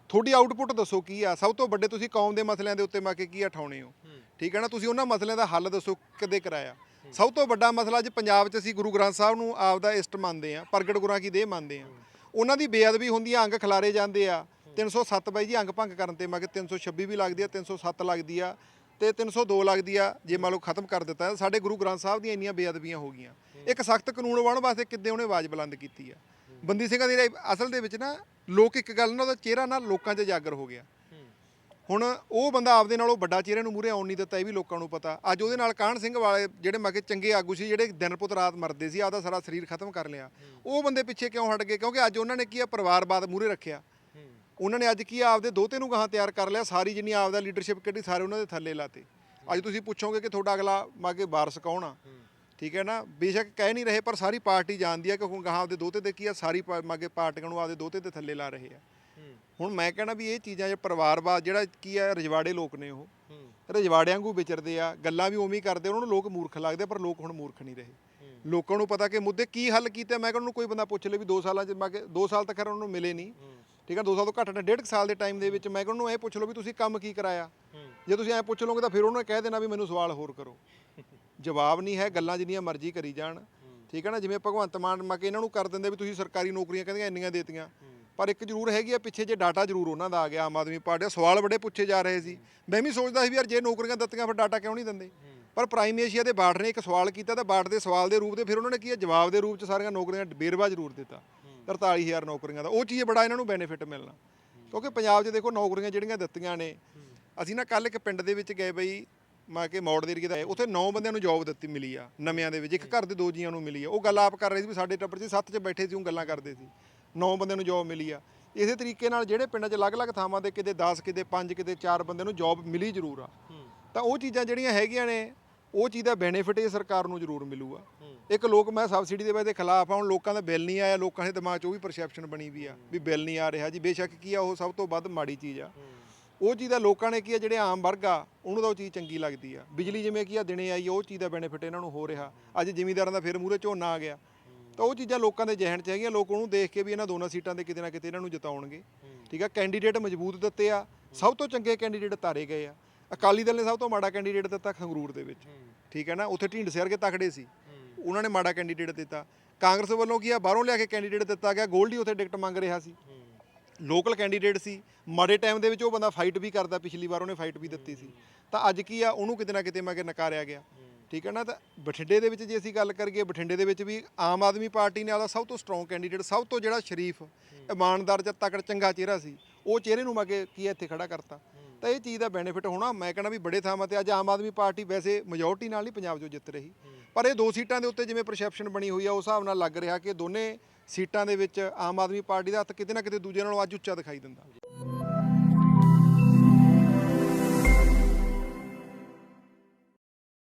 ਤੁਹਾਡੀ ਆਊਟਪੁੱਟ ਦੱਸੋ ਕੀ ਆ। ਸਭ ਤੋਂ ਵੱਡੇ ਤੁਸੀਂ ਕੌਮ ਦੇ ਮਸਲਿਆਂ ਦੇ ਉੱਤੇ ਮਾ ਕੇ ਕੀ ਉਠਾਉਣੇ ਹੋ। ਠੀਕ ਹੈ ਨਾ? ਤੁਸੀਂ ਉਹਨਾਂ ਮਸਲਿਆਂ ਦਾ ਹੱਲ ਦੱਸੋ, ਕਦੇ ਕਰਾਇਆ? ਸਭ ਤੋਂ ਵੱਡਾ ਮਸਲਾ ਅੱਜ ਪੰਜਾਬ 'ਚ ਅਸੀਂ ਗੁਰੂ ਗ੍ਰੰਥ ਸਾਹਿਬ ਨੂੰ ਆਪ ਦਾ ਇਸ਼ਟ ਮੰਨਦੇ ਆ ਪ੍ਰਗਟ ਗੁਰਾਂ ਕੀ ਦੇਹ ਮੰਨਦੇ ਆ ਉਹਨਾਂ ਦੀ ਬੇਅਦਬੀ ਹੁੰਦੀ ਆ, ਅੰਗ ਖਿਲਾਰੇ ਜਾਂਦੇ ਆ। 307 ਬਾਈ ਜੀ ਅੰਗ ਭੰਗ ਕਰਨ ਤੇ ਮਾ ਕੇ 326 ਵੀ ਲੱਗਦੀ ਆ 307 ਲੱਗਦੀ ਆ ਤੇ 302 ਲੱਗਦੀ ਆ, ਜੇ ਮੰਨ ਲਓ ਖਤਮ ਕਰ ਦਿੱਤਾ। ਸਾਡੇ ਗੁਰੂ ਗ੍ਰੰਥ ਸਾਹਿਬ ਦੀਆਂ ਇੰਨੀਆਂ ਬੇਅਦਬੀਆਂ ਹੋ ਗਈਆਂ। ਇੱਕ ਸਖਤ ਕਾਨੂੰਨ ਬਣਨ ਵਾਸਤੇ ਕਿੱਦੇ ਉਹਨੇ ਆਵਾਜ਼ ਬੁਲੰਦ ਕੀਤੀ ਆ। ਬੰਦੀ ਸਿੰਘਾਂ ਦੀ ਅਸਲ ਦੇ ਵਿੱਚ ਨਾ ਲੋਕ ਇੱਕ ਗੱਲ ਨਾ, ਉਹਦਾ ਚਿਹਰਾ ਨਾ ਲੋਕਾਂ 'ਚ ਜਾਗਰ ਹੋ ਗਿਆ। ਹੁਣ ਉਹ ਬੰਦਾ ਆਪਦੇ ਨਾਲੋਂ ਵੱਡਾ ਚਿਹਰੇ ਨੂੰ ਮੂਰੇ ਆਉਣ ਨਹੀਂ ਦਿੱਤਾ, ਇਹ ਵੀ ਲੋਕਾਂ ਨੂੰ ਪਤਾ। ਅੱਜ ਉਹਦੇ ਨਾਲ ਕਾਹਨ ਸਿੰਘ ਵਾਲੇ ਜਿਹੜੇ ਮਗੇ ਚੰਗੇ ਆਗੂ ਸੀ, ਜਿਹੜੇ ਦਿਨ ਪੁੱਤ ਰਾਤ ਮਰਦੇ ਸੀ, ਆਪਦਾ ਸਾਰਾ ਸਰੀਰ ਖਤਮ ਕਰ ਲਿਆ। ਉਹ ਬੰਦੇ ਪਿੱਛੇ ਕਿਉਂ ਹਟ ਗਏ? ਕਿਉਂਕਿ ਅੱਜ ਉਹਨਾਂ ਨੇ ਕੀ ਆ, ਪਰਿਵਾਰਵਾਦ ਮੂਰੇ ਰੱਖਿਆ। ਉਹਨਾਂ ਨੇ ਅੱਜ ਕੀ ਆ, ਆਪਦੇ ਦੋਤੇ ਨੂੰ ਗਾਹਾਂ ਤਿਆਰ ਕਰ ਲਿਆ, ਸਾਰੀ ਜਿੰਨੀ ਆਪਦਾ ਲੀਡਰਸ਼ਿਪ ਕਿਹੜੀ ਸਾਰੇ ਉਹਨਾਂ ਦੇ ਥੱਲੇ ਲਾਤੇ। ਅੱਜ ਤੁਸੀਂ ਪੁੱਛੋਗੇ ਕਿ ਤੁਹਾਡਾ ਅਗਲਾ ਮਾਗੇ ਵਾਰਸ ਕੌਣ ਆ? ਠੀਕ ਹੈ ਨਾ? ਬੇਸ਼ੱਕ ਕਹਿ ਨਹੀਂ ਰਹੇ, ਪਰ ਸਾਰੀ ਪਾਰਟੀ ਜਾਣਦੀ ਆ ਕਿ ਹੁਣ ਗਾਹਾਂ ਆਪਦੇ ਦੋਤੇ ਤੇ ਕੀ ਆ, ਸਾਰੀ ਮਾਗੇ ਪਾਰਟੀਆਂ ਨੂੰ ਆਪਦੇ ਦੋਤੇ ਦੇ ਥੱਲੇ ਲਾ ਰਹੇ ਆ। ਹੁਣ ਮੈਂ ਕਹਿਣਾ ਵੀ ਇਹ ਚੀਜ਼ਾਂ ਜੇ ਪਰਿਵਾਰਵਾਦ ਜਿਹੜਾ ਕੀ ਆ ਰਜਵਾੜੇ ਲੋਕ ਨੇ ਉਹ। ਰਜਵਾੜਿਆਂ ਵਾਂਗੂ ਵਿਚਰਦੇ ਆ ਗੱਲਾਂ ਵੀ ਉਵੇਂ ਹੀ ਕਰਦੇ ਉਹਨਾਂ ਨੂੰ ਲੋਕ ਮੂਰਖ ਲੱਗਦੇ ਪਰ ਲੋਕ ਹੁਣ ਮੂਰਖ ਨਹੀਂ ਰਹੇ। ਲੋਕਾਂ ਨੂੰ ਪਤਾ ਕਿ ਮੁੱਦੇ ਕੀ ਹੱਲ ਕੀਤੇ ਮੈਂ ਕਹਿੰਦਾ ਉਹਨੂੰ ਕੋਈ ਬੰਦਾ ਪੁੱਛ ਲੇ ਵੀ 2 ਸਾਲਾਂ ਚ ਮੈਂ ਕਿ 2 ਸਾਲ ਤੱਕ ਉਹਨਾਂ ਨੂੰ ਮਿਲੇ ਨਹੀਂ। ਠੀਕ ਆ 2 ਸਾਲ ਤੋਂ ਘੱਟ ਨੇ ਡੇਢ ਕੁ ਸਾਲ ਦੇ ਟਾਈਮ ਦੇ ਵਿੱਚ ਮੈਂ ਕਹਿੰਦਾ ਉਹਨੂੰ ਇਹ ਪੁੱਛ ਲਓ ਵੀ ਤੁਸੀਂ ਕੰਮ ਕੀ ਕਰਾਇਆ? ਜੇ ਤੁਸੀਂ ਐ ਪੁੱਛ ਲਓਗੇ ਤਾਂ ਫਿਰ ਉਹਨੂੰ ਕਹਿ ਦੇਣਾ ਵੀ ਮੈਨੂੰ ਸਵਾਲ ਹੋਰ ਕਰੋ। ਜਵਾਬ ਨਹੀਂ ਹੈ ਗੱਲਾਂ ਜਿੰਨੀਆਂ ਮਰਜ਼ੀ ਕਰੀ ਜਾਣ। ਠੀਕ ਹੈ ਨਾ ਜਿਵੇਂ ਭਗਵੰਤ ਮਾਨ ਮਾ ਕੇ ਇਹਨਾਂ ਨੂੰ ਕਰ ਦਿੰਦੇ ਵੀ ਤੁਸੀਂ ਸਰਕਾਰੀ ਨੌਕਰੀਆਂ ਕਹਿੰਦੀਆਂ ਇੰਨੀਆਂ ਦੇਤੀਆਂ। ਪਰ ਇੱਕ ਜ਼ਰੂਰ ਹੈਗੀ ਆ ਪਿੱਛੇ ਜੇ ਡਾਟਾ ਜ਼ਰੂਰ ਉਹਨਾਂ ਦਾ ਆ ਗਿਆ ਆਮ ਆਦਮੀ ਪਾਰਟੀ ਦਾ। ਸਵਾਲ ਬੜੇ ਪੁੱਛੇ ਜਾ ਰਹੇ ਸੀ। ਮੈਂ ਵੀ ਸੋਚਦਾ ਸੀ ਵੀ ਯਾਰ ਜੇ ਨੌਕਰੀਆਂ ਦਿੱਤੀਆਂ ਫਿਰ ਡਾਟਾ ਕਿਉਂ ਨਹੀਂ ਦਿੰਦੇ? ਪਰ ਪ੍ਰਾਈਮ ਏਸ਼ੀਆ ਦੇ ਬਾਰਡ ਨੇ ਇੱਕ ਸਵਾਲ ਕੀਤਾ ਤਾਂ ਬਾਰਡ ਦੇ ਸਵਾਲ ਦੇ ਰੂਪ ਦੇ ਫਿਰ ਉਹਨਾਂ ਨੇ ਕੀ ਹੈ ਜਵਾਬ ਦੇ ਰੂਪ ਚ ਸਾਰੀਆਂ ਨੌਕਰੀਆਂ ਦਾ ਬੇਰਵਾ ਜ਼ਰੂਰ ਦਿੱਤਾ। 43000 ਨੌਕਰੀਆਂ ਦਾ। ਉਹ ਚੀਜ਼ ਬੜਾ ਇਹਨਾਂ ਨੂੰ ਬੈਨੀਫਿਟ ਮਿਲਣਾ। ਕਿਉਂਕਿ ਪੰਜਾਬ 'ਚ ਦੇਖੋ ਨੌਕਰੀਆਂ ਜਿਹੜੀਆਂ ਦਿੱਤੀਆਂ ਨੇ ਅਸੀਂ ਨਾ ਕੱਲ ਇੱਕ ਪਿੰਡ ਦੇ ਵਿੱਚ ਗਏ ਬਈ ਮੈਂ ਕਿ ਮੌੜ ਦੇ ਏਰੀਏ ਦਾ ਹੈ, ਉੱਥੇ 9 ਬੰਦਿਆਂ ਨੂੰ ਜੌਬ ਦਿੱਤੀ ਮਿਲੀ ਆ ਨਵਿਆਂ ਦੇ ਵਿੱਚ। ਇੱਕ ਘਰ ਦੇ ਦੋ ਜੀਆਂ ਨੂੰ ਮਿਲੀ ਆ। ਉਹ ਗੱਲ ਆਪ ਕਰ ਰਹੇ ਸੀ ਵੀ ਸਾਡੇ ਟੱਬਰ 'ਚ ਸੱਤ 'ਚ ਬੈਠੇ ਸੀ ਉਹ ਗੱਲਾਂ ਕਰਦੇ ਸੀ। 9 ਬੰਦਿਆਂ ਨੂੰ ਜੌਬ ਮਿਲੀ ਆ। ਇਸੇ ਤਰੀਕੇ ਨਾਲ ਜਿਹੜੇ ਪਿੰਡਾਂ 'ਚ ਅਲੱਗ-ਅਲੱਗ ਥਾਵਾਂ ਤੇ ਕਿਤੇ 10 ਕਿਤੇ 5 ਕਿਤੇ 4 ਬੰਦਿਆਂ ਨੂੰ ਜੌਬ ਮਿਲੀ ਜ਼ਰੂਰ ਆ। ਤਾਂ ਉਹ ਚੀਜ਼ਾਂ ਜਿਹੜੀਆਂ ਹੈਗੀਆਂ ਨੇ ਉਹ ਚੀਜ਼ ਦਾ ਬੈਨੀਫਿਟ ਇਹ ਸਰਕਾਰ ਨੂੰ ਜ਼ਰੂਰ ਮਿਲੂਗਾ। ਇੱਕ ਲੋਕ ਮੈਂ ਸਬਸਿਡੀ ਦੇ ਵਾਅਦੇ ਖਿਲਾਫ ਆ ਹੁਣ ਲੋਕਾਂ ਦਾ ਬਿੱਲ ਨਹੀਂ ਆਇਆ ਲੋਕਾਂ ਦੇ ਦਿਮਾਗ 'ਚ ਉਹ ਵੀ ਪਰਸੈਪਸ਼ਨ ਬਣੀ ਵੀ ਆ ਵੀ ਬਿੱਲ ਨਹੀਂ ਆ ਰਿਹਾ ਜੀ ਬੇਸ਼ੱਕ ਕੀ ਆ ਉਹ ਸਭ ਤੋਂ ਵੱਧ ਮਾੜੀ ਚੀਜ਼ ਆ। ਉਹ ਚੀਜ਼ ਦਾ ਲੋਕਾਂ ਨੇ ਕੀ ਆ ਜਿਹੜੇ ਆਮ ਵਰਗ ਆ ਉਹਨੂੰ ਤਾਂ ਉਹ ਚੀਜ਼ ਚੰਗੀ ਲੱਗਦੀ ਆ। ਬਿਜਲੀ ਜਿਵੇਂ ਕੀ ਆ ਦਿਨੇ ਆਈ ਉਹ ਚੀਜ਼ ਦਾ ਬੈਨੀਫਿਟ ਇਹਨਾਂ ਨੂੰ ਹੋ ਰਿਹਾ। ਅੱਜ ਜ਼ਿਮੀਂਦਾਰਾਂ ਦਾ ਫਿਰ ਮੂਰੇ ਝੋਨਾ ਆ ਗਿਆ। ਤਾਂ ਉਹ ਚੀਜ਼ਾਂ ਲੋਕਾਂ ਦੇ ਜ਼ਿਹਨ 'ਚ ਹੈਗੀਆਂ, ਲੋਕ ਉਹਨੂੰ ਦੇਖ ਕੇ ਵੀ ਇਹਨਾਂ ਦੋਨਾਂ ਸੀਟਾਂ ਦੇ ਕਿਤੇ ਨਾ ਕਿਤੇ ਇਹਨਾਂ ਨੂੰ ਜਿਤਾਉਣਗੇ। ਠੀਕ ਆ ਕੈਂਡੀਡੇਟ ਮਜ਼ਬੂਤ ਦਿੱਤੇ ਆ, ਸਭ ਤੋਂ ਚੰਗੇ ਕੈਂਡੀਡੇਟ ਤਾਰੇ ਗਏ ਆ। ਅਕਾਲੀ ਦਲ ਨੇ ਸਭ ਤੋਂ ਮਾੜਾ ਕੈਂਡੀਡੇਟ ਦਿੱਤਾ ਖੰਗਰੂਰ ਦੇ ਵਿੱਚ। ਠੀਕ ਹੈ ਨਾ, ਉੱਥੇ ਢੀਂਡਸੇ ਵਰਗੇ ਤਕੜੇ ਸੀ। ਉਹਨਾਂ ਨੇ ਮਾੜਾ ਕੈਂਡੀਡੇਟ ਦਿੱਤਾ। ਕਾਂਗਰਸ ਵੱਲੋਂ ਕੀ ਆ, ਬਾਹਰੋਂ ਲਿਆ ਕੇ ਕੈਂਡੀਡੇਟ ਦਿੱਤਾ ਗਿਆ, ਗੋਲਡੀ ਉੱਥੇ ਟਿਕਟ ਮੰਗ ਰਿਹਾ ਸੀ। ਲੋਕਲ ਕੈਂਡੀਡੇਟ ਸੀ, ਮਾੜੇ ਟਾਈਮ ਦੇ ਵਿੱਚ ਉਹ ਬੰਦਾ ਫਾਈਟ ਵੀ ਕਰਦਾ, ਪਿਛਲੀ ਵਾਰ ਉਹਨੇ ਫਾਈਟ ਵੀ ਦਿੱਤੀ ਸੀ। ਤਾਂ ਅੱਜ ਕੀ ਆ, ਉਹਨੂੰ ਕਿਤੇ ਨਾ ਕਿਤੇ ਮੈਂ ਕਿ ਨਕਾਰਿਆ ਗਿਆ। ਠੀਕ ਹੈ ਨਾ? ਤਾਂ ਬਠਿੰਡੇ ਦੇ ਵਿੱਚ ਜੇ ਅਸੀਂ ਗੱਲ ਕਰੀਏ, ਬਠਿੰਡੇ ਦੇ ਵਿੱਚ ਵੀ ਆਮ ਆਦਮੀ ਪਾਰਟੀ ਨੇ ਆਦਾ ਸਭ ਤੋਂ ਸਟਰੋਂਗ ਕੈਂਡੀਡੇਟ ਸਭ ਤੋਂ ਜਿਹੜਾ ਸ਼ਰੀਫ, ਇਮਾਨਦਾਰ ਜਾਂ ਤਕੜ ਚੰਗਾ ਚਿਹਰਾ ਸੀ, ਉਹ ਚਿਹਰੇ ਨੂੰ ਮੈਂ ਕਿ ਕੀ ਇੱਥੇ ਖੜਾ ਕਰਤਾ। ਤਾਂ ਇਹ ਚੀਜ਼ ਦਾ ਬੈਨੀਫਿਟ ਹੋਣਾ, ਮੈਂ ਕਹਿੰਦਾ ਵੀ ਬੜੇ ਥਾਵਾਂ ਤੇ ਅੱਜ ਆਮ ਆਦਮੀ ਪਾਰਟੀ ਵੈਸੇ ਮੈਜੋਰਟੀ ਨਾਲ ਹੀ ਪੰਜਾਬ 'ਚੋਂ ਜਿੱਤ ਰਹੀ। ਪਰ ਇਹ ਦੋ ਸੀਟਾਂ ਦੇ ਉੱਤੇ ਜਿਵੇਂ ਪਰਸੈਪਸ਼ਨ ਬਣੀ ਹੋਈ ਆ, ਉਸ ਹਿਸਾਬ ਨਾਲ ਲੱਗ ਰਿਹਾ ਕਿ ਦੋਨੇ ਸੀਟਾਂ ਦੇ ਵਿੱਚ ਆਮ ਆਦਮੀ ਪਾਰਟੀ ਦਾ ਹੱਥ ਕਿਤੇ ਨਾ ਕਿਤੇ ਦੂਜੇ ਨਾਲੋਂ ਅੱਜ ਉੱਚਾ ਦਿਖਾਈ ਦਿੰਦਾ।